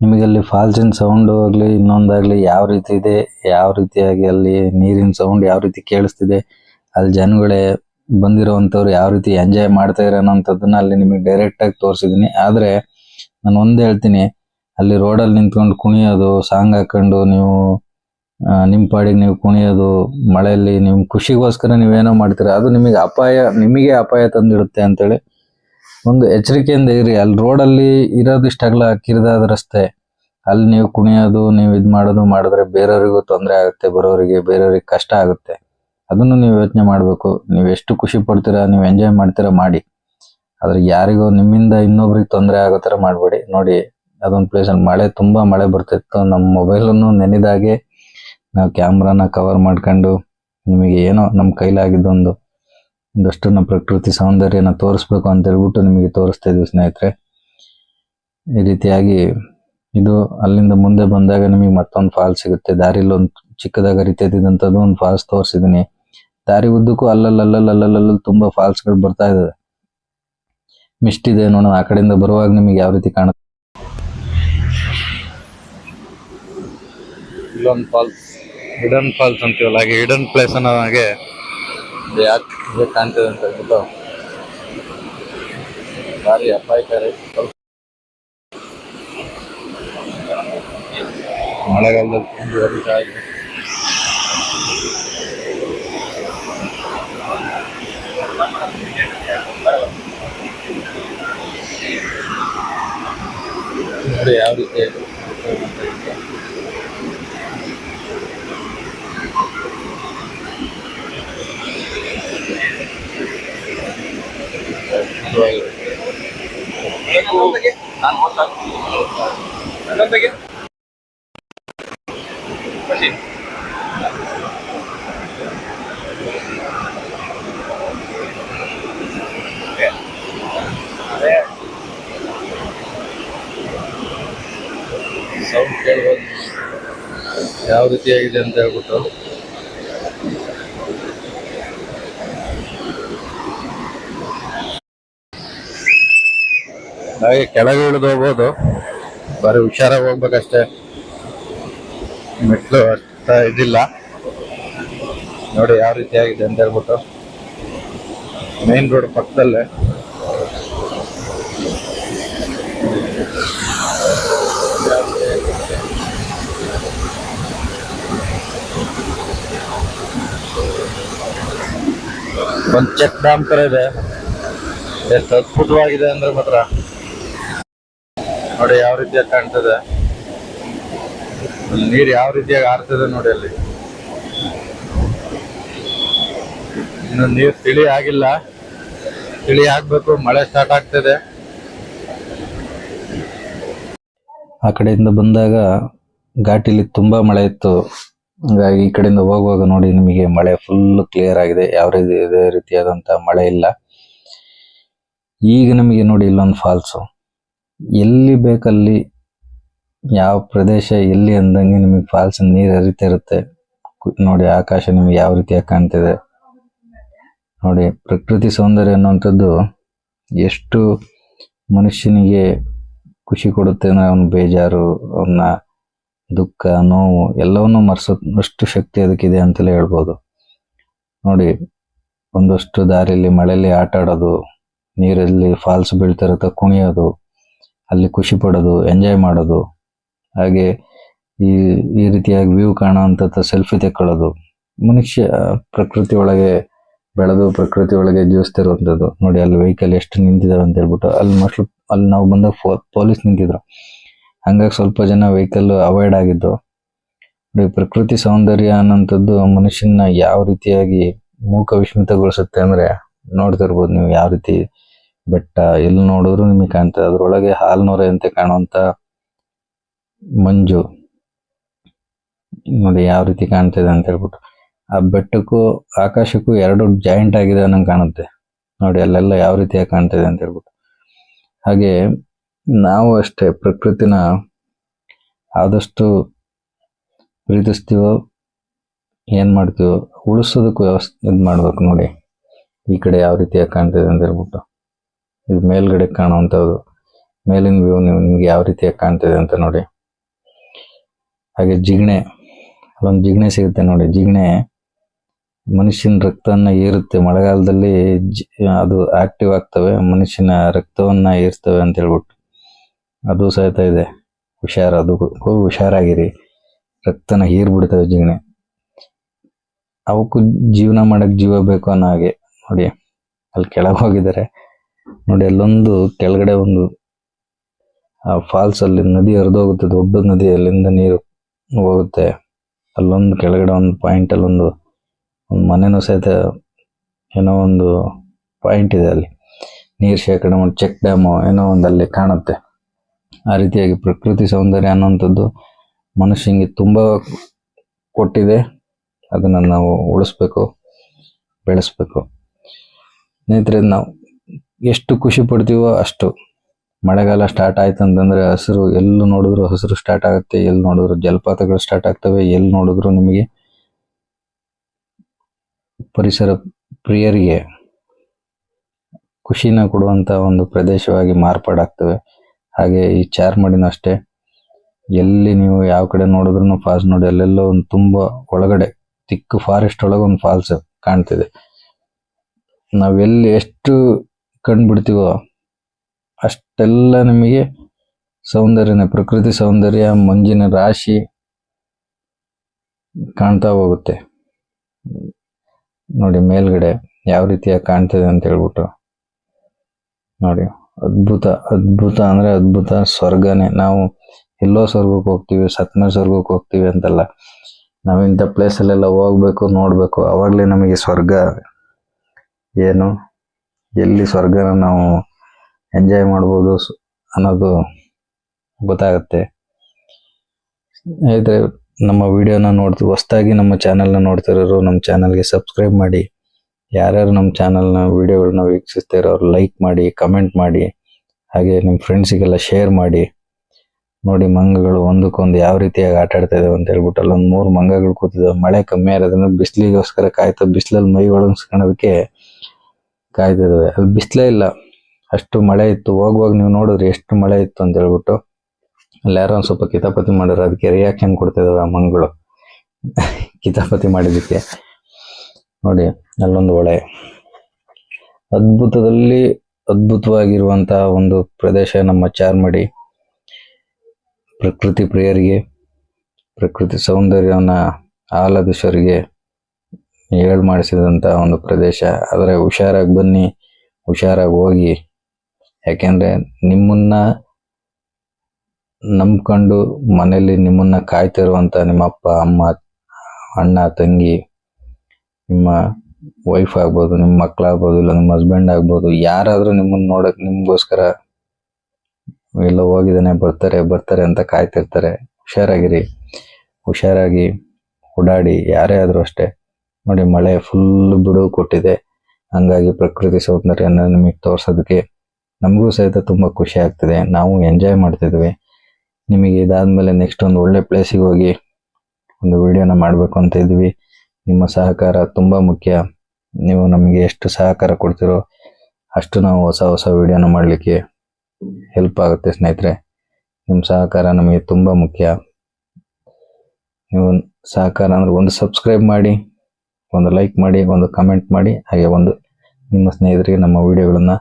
ನಿಮಗೆ ಅಲ್ಲಿ ಫಾಲ್ಸಿನ ಸೌಂಡ್ ಆಗಲಿ, ಇನ್ನೊಂದಾಗ್ಲಿ ಯಾವ ರೀತಿ ಇದೆ, ಯಾವ ರೀತಿಯಾಗಿ ಅಲ್ಲಿ ನೀರಿನ ಸೌಂಡ್ ಯಾವ ರೀತಿ ಕೇಳಿಸ್ತಿದೆ, ಅಲ್ಲಿ ಜನಗಳೇ ಬಂದಿರೋವಂಥವ್ರು ಯಾವ ರೀತಿ ಎಂಜಾಯ್ ಮಾಡ್ತಾ ಇರೋಂಥದ್ದನ್ನ ಅಲ್ಲಿ ನಿಮಗೆ ಡೈರೆಕ್ಟ್ ಆಗಿ ತೋರಿಸಿದೀನಿ ಆದ್ರೆ ನಾನು ಒಂದ್ ಹೇಳ್ತೀನಿ, ಅಲ್ಲಿ ರೋಡಲ್ಲಿ ನಿಂತ್ಕೊಂಡು ಕುಣಿಯೋದು ಸಾಂಗ್ ಹಾಕೊಂಡು ನೀವು ಆ, ನಿಮ್ ಪಾಡಿಗೆ ನೀವು ಕುಣಿಯೋದು ಮಳೆಯಲ್ಲಿ ನಿಮ್ಮ ಖುಷಿಗೋಸ್ಕರ ನೀವೇನೋ ಮಾಡ್ತೀರಾ ಅದು ನಿಮಗೆ ಅಪಾಯ ನಿಮಗೆ ಅಪಾಯ ತಂದಿಡುತ್ತೆ ಅಂತೇಳಿ ಒಂದು ಎಚ್ಚರಿಕೆಯಿಂದ ಇರಿ. ಅಲ್ಲಿ ರೋಡಲ್ಲಿ ಇರೋದಿಷ್ಟಾಗಲ ಕಿರಿದಾದ ರಸ್ತೆ ಅಲ್ಲಿ ನೀವು ಕುಣಿಯೋದು ನೀವು ಇದು ಮಾಡೋದು ಮಾಡಿದ್ರೆ ಬೇರೆಯವರಿಗೂ ತೊಂದರೆ ಆಗುತ್ತೆ ಬರೋರಿಗೆ ಬೇರೆಯವ್ರಿಗೆ ಕಷ್ಟ ಆಗುತ್ತೆ. ಅದನ್ನು ನೀವು ಯೋಚನೆ ಮಾಡಬೇಕು. ನೀವು ಎಷ್ಟು ಖುಷಿ ಪಡ್ತೀರಾ ನೀವು ಎಂಜಾಯ್ ಮಾಡ್ತೀರಾ ಮಾಡಿ. ಆದರೆ ಯಾರಿಗೋ ನಿಮ್ಮಿಂದ ಇನ್ನೊಬ್ರಿಗೆ ತೊಂದರೆ ಆಗೋ ಥರ ಮಾಡಬೇಡಿ. ನೋಡಿ ಅದೊಂದು ಪ್ಲೇಸಲ್ಲಿ ಮಳೆ ತುಂಬಾ ಮಳೆ ಬರ್ತಿತ್ತು. ನಮ್ಮ ಮೊಬೈಲನ್ನು ನೆನೆದಾಗೆ ನಾವು ಕ್ಯಾಮ್ರಾನ ಕವರ್ ಮಾಡ್ಕೊಂಡು ನಿಮಗೆ ಏನೋ ನಮ್ಮ ಕೈಲಾಗಿದ್ದೊಂದು ಒಂದಷ್ಟು ನಮ್ಮ ಪ್ರಕೃತಿ ಸೌಂದರ್ಯನ ತೋರಿಸ್ಬೇಕು ಅಂತ ಹೇಳ್ಬಿಟ್ಟು ನಿಮಗೆ ತೋರಿಸ್ತಾ ಇದ್ವಿ ಸ್ನೇಹಿತರೆ. ಈ ರೀತಿಯಾಗಿ ಇದು ಅಲ್ಲಿಂದ ಮುಂದೆ ಬಂದಾಗ ನಿಮಗೆ ಮತ್ತೊಂದು ಫಾಲ್ಸ್ ಸಿಗುತ್ತೆ. ದಾರಿಲಿ ಒಂದು ಚಿಕ್ಕದಾಗ ರೀತಿಯಾದಂಥದ್ದು ಒಂದು ಫಾಲ್ಸ್ ತೋರಿಸಿದ್ದೀನಿ. ದಾರಿ ಉದ್ದಕ್ಕೂ ಅಲ್ಲಲ್ಲಲ್ಲಲ್ಲಲ್ಲಲ್ಲಿ ತುಂಬಾ ಫಾಲ್ಸ್ಗಳು ಬರ್ತಾ ಇದಾವೆ ಮಿಸ್ಟ್ ಇದೆ ನೋಡೋಣ, ಆ ಕಡೆಯಿಂದ ಬರುವಾಗ ನಿಮಗೆ ಯಾವ ರೀತಿ ಕಾಣುತ್ತೆ? ಇಲ್ಲೊಂದು ಫಾಲ್ಸ್ ಹಿಡನ್ ಫಾಲ್ಸ್ ಅಂತೀವಲ್ಲ, ಹಾಗೆ ಹಿಡನ್ ಪ್ಲೇಸ್ ಅನ್ನೋ ಹಾಗೆ ಯಾಕೆ ಕಾಣ್ತಿದೆ ಅಂತ ಹೇಳ್ಬಿಟ್ಟು. ಭಾರಿ ಅಪಾಯಕಾರಿ. ಮಳೆಗಾಲದಲ್ಲಿ ತುಂಬ ಯಾವ ರೀತಿ ಸೌಂಡ್ ಕೇಳ್ಬೋದು ಯಾವ ರೀತಿಯಾಗಿದೆ ಅಂತ ಹೇಳ್ಬಿಟ್ಟು. ಹಾಗೆ ಕೆಳಗೆ ಇಳಿದು ಹೋಗ್ಬೋದು. ಬರೀ ಹುಷಾರಾಗಿ ಹೋಗ್ಬೇಕಷ್ಟೇ. ಮೆಟ್ಲು ಅಷ್ಟ ಇದಿಲ್ಲ ನೋಡಿ ಯಾವ ರೀತಿ ಆಗಿದೆ ಅಂತ ಹೇಳ್ಬಿಟ್ಟು. ಮೇನ್ ರೋಡ್ ಪಕ್ಕದಲ್ಲೇ. ಒಂದು ಚೆಕ್ ಡ್ಯಾಮ್ ತರ ಇದೆ. ಎಷ್ಟು ಅದ್ಭುತವಾಗಿದೆ ಅಂದ್ರೆ ಮಾತ್ರ. ನೋಡಿ ಯಾವ ರೀತಿಯಾಗಿ ಕಾಣ್ತದೆ. ನೀರು ಯಾವ ರೀತಿಯಾಗಿ ಆರ್ತದೆ ನೋಡಿ ಅಲ್ಲಿ. ಇನ್ನು ನೀರು ತಿಳಿ ಆಗಿಲ್ಲ. ತಿಳಿ ಆಗ್ಬೇಕು, ಮಳೆ ಸ್ಟಾರ್ಟ್ ಆಗ್ತದೆ. ಆ ಕಡೆಯಿಂದ ಬಂದಾಗ ಘಾಟಿಲಿ ತುಂಬಾ ಮಳೆ ಇತ್ತು. ಹಾಗಾಗಿ ಈ ಕಡೆಯಿಂದ ಹೋಗುವಾಗ ನೋಡಿ ನಿಮಗೆ ಮಳೆ ಫುಲ್ ಕ್ಲಿಯರ್ ಆಗಿದೆ. ಯಾವ ರೀತಿ ಇದೇ ರೀತಿಯಾದಂತಹ ಮಳೆ ಇಲ್ಲ. ಈಗ ನಮಗೆ ನೋಡಿ ಇಲ್ಲೊಂದು ಫಾಲ್ಸು ಎಲ್ಲಿ ಬೇಕಲ್ಲಿ ಯಾವ ಪ್ರದೇಶ ಎಲ್ಲಿ ಅಂದಂಗೆ ನಿಮಗೆ ಫಾಲ್ಸ್ ನೀರು ಹರಿತಾ ಇರುತ್ತೆ. ನೋಡಿ ಆಕಾಶ ನಿಮಗೆ ಯಾವ ರೀತಿಯಾಗಿ ಕಾಣ್ತಿದೆ. ನೋಡಿ ಪ್ರಕೃತಿ ಸೌಂದರ್ಯ ಅನ್ನುವಂಥದ್ದು ಎಷ್ಟು ಮನುಷ್ಯನಿಗೆ ಖುಷಿ ಕೊಡುತ್ತೆ ಅಂದ್ರೆ ಅವನ ಬೇಜಾರು, ಅವನ ದುಃಖ, ನೋವು ಎಲ್ಲವನ್ನೂ ಮರೆಸೋಷ್ಟು ಶಕ್ತಿ ಅದಕ್ಕಿದೆ ಅಂತಲೇ ಹೇಳ್ಬೋದು. ನೋಡಿ ಒಂದಷ್ಟು ದಾರಿಯಲ್ಲಿ ಮಳೆಯಲ್ಲಿ ಆಟ ಆಡೋದು, ನೀರಲ್ಲಿ ಫಾಲ್ಸ್ ಬೀಳ್ತಾ ಕುಣಿಯೋದು ಅಲ್ಲಿ ಖುಷಿ ಪಡೋದು ಎಂಜಾಯ್ ಮಾಡೋದು, ಹಾಗೆ ಈ ಈ ರೀತಿಯಾಗಿ ವ್ಯೂ ಕಾಣುವಂಥದ್ದು ಸೆಲ್ಫಿ ತೆಕ್ಕೊಳ್ಳೋದು, ಮನುಷ್ಯ ಪ್ರಕೃತಿ ಒಳಗೆ ಬೆಳೆದು ಪ್ರಕೃತಿ ಒಳಗೆ ಜೀವಿಸ್ತಿರುವಂಥದ್ದು. ನೋಡಿ, ಅಲ್ಲಿ ವೆಹಿಕಲ್ ಎಷ್ಟು ನಿಂತಿದ್ದಾವೆ ಅಂತ ಹೇಳ್ಬಿಟ್ಟು, ಅಲ್ಲಿ ಮೋಸ್ಟ್ಲಿ ಅಲ್ಲಿ ನಾವು ಬಂದಾಗ ಪೊಲೀಸ್ ನಿಂತಿದ್ರು. ಹಂಗಾಗಿ ಸ್ವಲ್ಪ ಜನ ವೆಹಿಕಲ್ ಅವಾಯ್ಡ್ ಆಗಿದ್ದು. ನೋಡಿ, ಪ್ರಕೃತಿ ಸೌಂದರ್ಯ ಅನ್ನೋಂಥದ್ದು ಮನುಷ್ಯನ ಯಾವ ರೀತಿಯಾಗಿ ಮೂಕ ವಿಸ್ಮಿತಗೊಳಿಸುತ್ತೆ ಅಂದ್ರೆ ನೋಡ್ತಿರ್ಬೋದು ನೀವು ಯಾವ ರೀತಿ ಬೆಟ್ಟ ಎಲ್ಲಿ ನೋಡಿದ್ರು ನಿಮಗೆ ಕಾಣ್ತದೆ. ಹಾಲ್ನೋರೆ ಅಂತ ಕಾಣುವಂತ ಮಂಜು. ನೋಡಿ ಯಾವ ರೀತಿ ಕಾಣ್ತಿದೆ ಅಂತ ಹೇಳ್ಬಿಟ್ಟು. ಆ ಬೆಟ್ಟಕ್ಕೂ ಆಕಾಶಕ್ಕೂ ಎರಡು ಜಾಯಿಂಟ್ ಆಗಿದೆ ಅನ್ನಂಗೆ ಕಾಣುತ್ತೆ. ನೋಡಿ ಅಲ್ಲೆಲ್ಲ ಯಾವ ರೀತಿಯಾಗಿ ಕಾಣ್ತಿದೆ ಅಂತ ಹೇಳ್ಬಿಟ್ಟು. ಹಾಗೆ ನಾವು ಅಷ್ಟೇ ಪ್ರಕೃತಿನ ಆದಷ್ಟು ಪ್ರೀತಿಸ್ತೀವೋ, ಏನ್ ಮಾಡ್ತೀವೋ, ಉಳಿಸೋದಕ್ಕೂ ವ್ಯವಸ್ಥೆ ಇದು ಮಾಡ್ಬೇಕು ನೋಡಿ. ಈ ಕಡೆ ಯಾವ ರೀತಿಯಾಗಿ ಕಾಣ್ತಿದೆ ಅಂತ ಹೇಳ್ಬಿಟ್ಟು. ಇದು ಮೇಲ್ಗಡೆ ಕಾಣುವಂಥದ್ದು. ಮೇಲಿನ ವ್ಯೂ ನಿಮ್ಗೆ ಯಾವ ರೀತಿಯಾಗಿ ಕಾಣ್ತಿದೆ ಅಂತ ನೋಡಿ. ಹಾಗೆ ಜಿಗಣೆ. ಅಲ್ಲೊಂದು ಜಿಗಣೆ ಸಿಗುತ್ತೆ ನೋಡಿ. ಜಿಗಣೆ ಮನುಷ್ಯನ ರಕ್ತವನ್ನ ಏರುತ್ತೆ. ಮಳೆಗಾಲದಲ್ಲಿ ಅದು ಆಕ್ಟಿವ್ ಆಗ್ತವೆ. ಮನುಷ್ಯನ ರಕ್ತವನ್ನ ಏರ್ತವೆ ಅಂತ ಹೇಳ್ಬಿಟ್ಟು. ಅದು ಸಹಿತ ಇದೆ. ಹುಷಾರ. ಅದು ಹುಷಾರಾಗಿರಿ. ರಕ್ತನ ಹೀರ್ಬಿಡ್ತವೆ ಜಿಗಣೆ. ಅವಕ್ಕೂ ಜೀವನ ಮಾಡಕ್ಕೆ ಜೀವ ಬೇಕು ಅನ್ನೋ ಹಾಗೆ. ನೋಡಿ. ಅಲ್ಲಿ ಕೆಳಗೆ ಹೋಗಿದ್ದಾರೆ. ನೋಡಿ, ಅಲ್ಲೊಂದು ಕೆಳಗಡೆ ಒಂದು, ಆ ಫಾಲ್ಸ್ ಅಲ್ಲಿ ನದಿ ಹರಿದೋಗುತ್ತೆ, ದೊಡ್ಡ ನದಿ ಅಲ್ಲಿಂದ ನೀರು ಹೋಗುತ್ತೆ. ಅಲ್ಲೊಂದು ಕೆಳಗಡೆ ಒಂದು ಪಾಯಿಂಟ್ ಅಲ್ಲಿ ಒಂದು ಒಂದು ಮನೆನೂ ಸಹಿತ ಏನೋ ಒಂದು ಪಾಯಿಂಟ್ ಇದೆ ಅಲ್ಲಿ. ನೀರು ಶೇಖರಣೆ ಒಂದು ಚೆಕ್ ಡ್ಯಾಮು ಏನೋ ಒಂದು ಅಲ್ಲಿ ಕಾಣುತ್ತೆ. ಆ ರೀತಿಯಾಗಿ ಪ್ರಕೃತಿ ಸೌಂದರ್ಯ ಅನ್ನೋಂಥದ್ದು ಮನುಷ್ಯನಿಗೆ ತುಂಬಾ ಕೊಟ್ಟಿದೆ. ಅದನ್ನ ನಾವು ಉಳಿಸ್ಬೇಕು, ಬೆಳೆಸ್ಬೇಕು. ಸ್ನೇಹಿತರೆ, ನಾವು ಎಷ್ಟು ಖುಷಿ ಪಡ್ತೀವೋ ಅಷ್ಟು. ಮಳೆಗಾಲ ಸ್ಟಾರ್ಟ್ ಆಯ್ತು ಅಂತಂದ್ರೆ ಹಸಿರು, ಎಲ್ಲಿ ನೋಡಿದ್ರು ಹಸಿರು ಸ್ಟಾರ್ಟ್ ಆಗುತ್ತೆ, ಎಲ್ಲಿ ನೋಡಿದ್ರು ಜಲಪಾತಗಳು ಸ್ಟಾರ್ಟ್ ಆಗ್ತವೆ, ಎಲ್ಲಿ ನೋಡಿದ್ರು ನಿಮಗೆ ಪರಿಸರ ಪ್ರಿಯರಿಗೆ ಖುಷಿನ ಕೊಡುವಂತ ಒಂದು ಪ್ರದೇಶವಾಗಿ ಮಾರ್ಪಾಡಾಗ್ತವೆ. ಹಾಗೆ ಈ ಚಾರ್ಮಡಿನೂ ಅಷ್ಟೇ. ಎಲ್ಲಿ ನೀವು ಯಾವ ಕಡೆ ನೋಡಿದ್ರು ಫಾಲ್ಸ್ ನೋಡಿ, ಅಲ್ಲೆಲ್ಲೋ ಒಂದು ತುಂಬಾ ಒಳಗಡೆ ತಿಕ್ಕು ಫಾರೆಸ್ಟ್ ಒಳಗೆ ಒಂದು ಫಾಲ್ಸ್ ಕಾಣ್ತಿದೆ. ನಾವೆಲ್ಲಿ ಎಷ್ಟು ಕಂಡ್ಬಿಡ್ತೀವೋ? ಅಷ್ಟೆಲ್ಲ ನಿಮಗೆ ಸೌಂದರ್ಯನೇ, ಪ್ರಕೃತಿ ಸೌಂದರ್ಯ, ಮಂಜಿನ ರಾಶಿ ಕಾಣ್ತಾ ಹೋಗುತ್ತೆ. ನೋಡಿ, ಮೇಲ್ಗಡೆ ಯಾವ ರೀತಿಯಾಗಿ ಕಾಣ್ತಿದೆ ಅಂತ ಹೇಳ್ಬಿಟ್ಟು. ನೋಡಿ, ಅದ್ಭುತ ಅದ್ಭುತ ಅಂದ್ರೆ ಅದ್ಭುತ ಸ್ವರ್ಗನೇ. ನಾವು ಎಲ್ಲೋ ಸ್ವರ್ಗಕ್ಕೆ ಹೋಗ್ತೀವಿ ಸತ್ಮೇಲೆ ಸ್ವರ್ಗಕ್ಕೆ ಹೋಗ್ತೀವಿ ಅಂತಲ್ಲ. ನಾವು ಇಂಥ ಪ್ಲೇಸಲ್ಲೆಲ್ಲ ಹೋಗ್ಬೇಕು, ನೋಡ್ಬೇಕು. ಅವಾಗಲೇ ನಮಗೆ ಸ್ವರ್ಗ. ಏನು? ಎಲ್ಲಿ ಸ್ವರ್ಗನ ನಾವು ಎಂಜಾಯ್ ಮಾಡ್ಬೋದು ಅನ್ನೋದು ಗೊತ್ತಾಗುತ್ತೆ. ಸ್ನೇಹಿತರೆ, ನಮ್ಮ ವಿಡಿಯೋನ ನೋಡ್ತು, ಹೊಸ್ದಾಗಿ ನಮ್ಮ ಚಾನಲ್ನ ನೋಡ್ತಿರೋರು, ನಮ್ಮ ಚಾನಲ್ಗೆ ಸಬ್ಸ್ಕ್ರೈಬ್ ಮಾಡಿ. ಯಾರ್ಯಾರು ನಮ್ಮ ಚಾನಲ್ನ ವೀಡಿಯೋಗಳನ್ನ ವೀಕ್ಷಿಸ್ತಾ ಇರೋರು ಲೈಕ್ ಮಾಡಿ ಕಮೆಂಟ್ ಮಾಡಿ, ಹಾಗೆ ನಿಮ್ಮ ಫ್ರೆಂಡ್ಸಿಗೆಲ್ಲ ಶೇರ್ ಮಾಡಿ. ನೋಡಿ, ಮಂಗಗಳು ಒಂದಕ್ಕೊಂದು ಯಾವ ರೀತಿಯಾಗಿ ಆಟ ಆಡ್ತಾ ಇದಾವೆ ಅಂತ ಹೇಳ್ಬಿಟ್ಟು ಅಲ್ಲೊಂದು ಮೂರು ಮಂಗಗಳು ಕೂತಿದ್ದಾವೆ ಮಳೆ ಕಮ್ಮಿ ಇರೋದ್ರಿಂದ ಬಿಸಿಲಿಗೋಸ್ಕರ ಕಾಯ್ತಾ ಬಿಸಿಲಲ್ಲಿ ಮೈ ಒಣಗಿಸ್ಕೊಳೋದಕ್ಕೆ ಕಾಯ್ತಿದ್ದಾವೆ ಅಲ್ಲಿ ಬಿಸಿಲೇ ಇಲ್ಲ. ಅಷ್ಟು ಮಳೆ ಇತ್ತು. ಹೋಗುವಾಗ ನೀವು ನೋಡಿದ್ರಿ ಎಷ್ಟು ಮಳೆ ಇತ್ತು ಅಂತ ಹೇಳ್ಬಿಟ್ಟು. ಅಲ್ಲಿ ಯಾರೋ ಒಂದು ಸ್ವಲ್ಪ ಕಿತಾಪತಿ ಮಾಡಿದ್ರು. ಅದಕ್ಕೆ ರಿಯಾಕ್ಷನ್ ಕೊಡ್ತಿದ್ದಾವೆ ಆ ಮಂಗಳು ಕಿತಾಪತಿ ಮಾಡಿದ್ದಕ್ಕೆ. ನೋಡಿ, ಅಲ್ಲೊಂದು ಹೊಳೆ. ಅದ್ಭುತದಲ್ಲಿ ಅದ್ಭುತವಾಗಿರುವಂತಹ ಒಂದು ಪ್ರದೇಶ ನಮ್ಮ ಚಾರ್ಮಡಿ. ಪ್ರಕೃತಿ ಪ್ರಿಯರಿಗೆ, ಪ್ರಕೃತಿ ಸೌಂದರ್ಯವನ್ನ ಆಹ್ಲಾದಿಸೋರಿಗೆ ಏಳು ಮಾಡಿಸಿದಂತ ಒಂದು ಪ್ರದೇಶ. ಆದರೆ ಹುಷಾರಾಗಿ ಬನ್ನಿ, ಹುಷಾರಾಗಿ ಹೋಗಿ. ಯಾಕೆಂದ್ರೆ ನಿಮ್ಮನ್ನ ನಂಬ್ಕೊಂಡು ಮನೆಯಲ್ಲಿ ನಿಮ್ಮನ್ನ ಕಾಯ್ತಿರುವಂತ ನಿಮ್ಮ ಅಪ್ಪ ಅಮ್ಮ, ಅಣ್ಣ, ತಂಗಿ, ನಿಮ್ಮ ವೈಫ್ ಆಗ್ಬೋದು, ನಿಮ್ಮ ಮಕ್ಕಳಾಗ್ಬೋದು, ಇಲ್ಲ ನಿಮ್ಮ ಹಸ್ಬೆಂಡ್ ಆಗ್ಬೋದು, ಯಾರಾದರೂ ನಿಮ್ಮನ್ನ ನೋಡೋಕೆ ನಿಮಗೋಸ್ಕರ ಎಲ್ಲ ಹೋಗಿದ್ದಾನೆ, ಬರ್ತಾರೆ ಬರ್ತಾರೆ ಅಂತ ಕಾಯ್ತಿರ್ತಾರೆ. ಹುಷಾರಾಗಿರಿ. ಹುಷಾರಾಗಿ ಓಡಾಡಿ, ಯಾರೇ ಆದ್ರೂ ಅಷ್ಟೇ. ನೋಡಿ ಮಳೆ ಫುಲ್ ಬಿಡು ಕೊಟ್ಟಿದೆ. ಹಂಗಾಗಿ ಪ್ರಕೃತಿ ಸೌಂದರ್ಯನ ನಿಮಗೆ ತೋರಿಸೋದಕ್ಕೆ ನಮಗೂ ಸಹಿತ ತುಂಬಾ ಖುಷಿ ಆಗ್ತಿದೆ. ನಾವು ಎಂಜಾಯ್ ಮಾಡ್ತಿದ್ವಿ. ನಿಮಗೆ ಇದಾದ್ಮೇಲೆ ನೆಕ್ಸ್ಟ್ ಒಂದು ಒಳ್ಳೆ ಪ್ಲೇಸಿಗೆ ಹೋಗಿ ಒಂದು ವಿಡಿಯೋನ ಮಾಡಬೇಕು ಅಂತ ಇದ್ವಿ. ನಿಮ್ಮ ಸಹಕಾರ ತುಂಬಾ ಮುಖ್ಯ. ನೀವು ನಮಗೆ ಎಷ್ಟು ಸಹಕಾರ ಕೊಡ್ತಿರೋ ಅಷ್ಟು ನಾವು ಹೊಸ ಹೊಸ ವಿಡಿಯೋನ ಮಾಡಲಿಕ್ಕೆ ಹೆಲ್ಪ್ ಆಗುತ್ತೆ ಸ್ನೇಹಿತರೆ. ನಿಮ್ಮ ಸಹಕಾರ ನಮಗೆ ತುಂಬಾ ಮುಖ್ಯ. ನೀವು ಸಹಕಾರ ಅಂದ್ರೆ ಒಂದು ಸಬ್ಸ್ಕ್ರೈಬ್ ಮಾಡಿ. ಒಂದು ಲೈಕ್ ಮಾಡಿ, ಒಂದು ಕಮೆಂಟ್ ಮಾಡಿ, ಹಾಗೆ ಒಂದು ನಿಮ್ಮ ಸ್ನೇಹಿತರಿಗೆ ನಮ್ಮ ವಿಡಿಯೋಗಳನ್ನು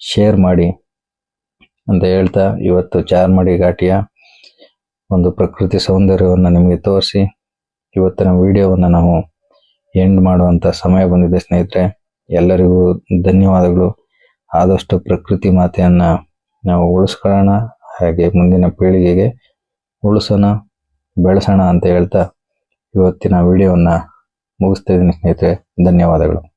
ಶೇರ್ ಮಾಡಿ ಅಂತ ಹೇಳ್ತಾ ಇವತ್ತು ಚಾರ್ಮಡಿ ಘಾಟಿಯ ಒಂದು ಪ್ರಕೃತಿ ಸೌಂದರ್ಯವನ್ನು ನಿಮಗೆ ತೋರಿಸಿ ಇವತ್ತಿನ ವಿಡಿಯೋವನ್ನು ನಾವು ಎಂಡ್ ಮಾಡುವಂಥ ಸಮಯ ಬಂದಿದೆ ಸ್ನೇಹಿತರೆ. ಎಲ್ಲರಿಗೂ ಧನ್ಯವಾದಗಳು. ಆದಷ್ಟು ಪ್ರಕೃತಿ ಮಾತೆಯನ್ನು ನಾವು ಉಳಿಸ್ಕೊಳ್ಳೋಣ, ಹಾಗೆ ಮುಂದಿನ ಪೀಳಿಗೆಗೆ ಉಳಿಸೋಣ, ಬೆಳೆಸೋಣ ಅಂತ ಹೇಳ್ತಾ ಇವತ್ತಿನ ವಿಡಿಯೋವನ್ನ ಮುಗಿಸ್ತಾ ಇದ್ದೀನಿ ಸ್ನೇಹಿತರೆ. ಧನ್ಯವಾದಗಳು.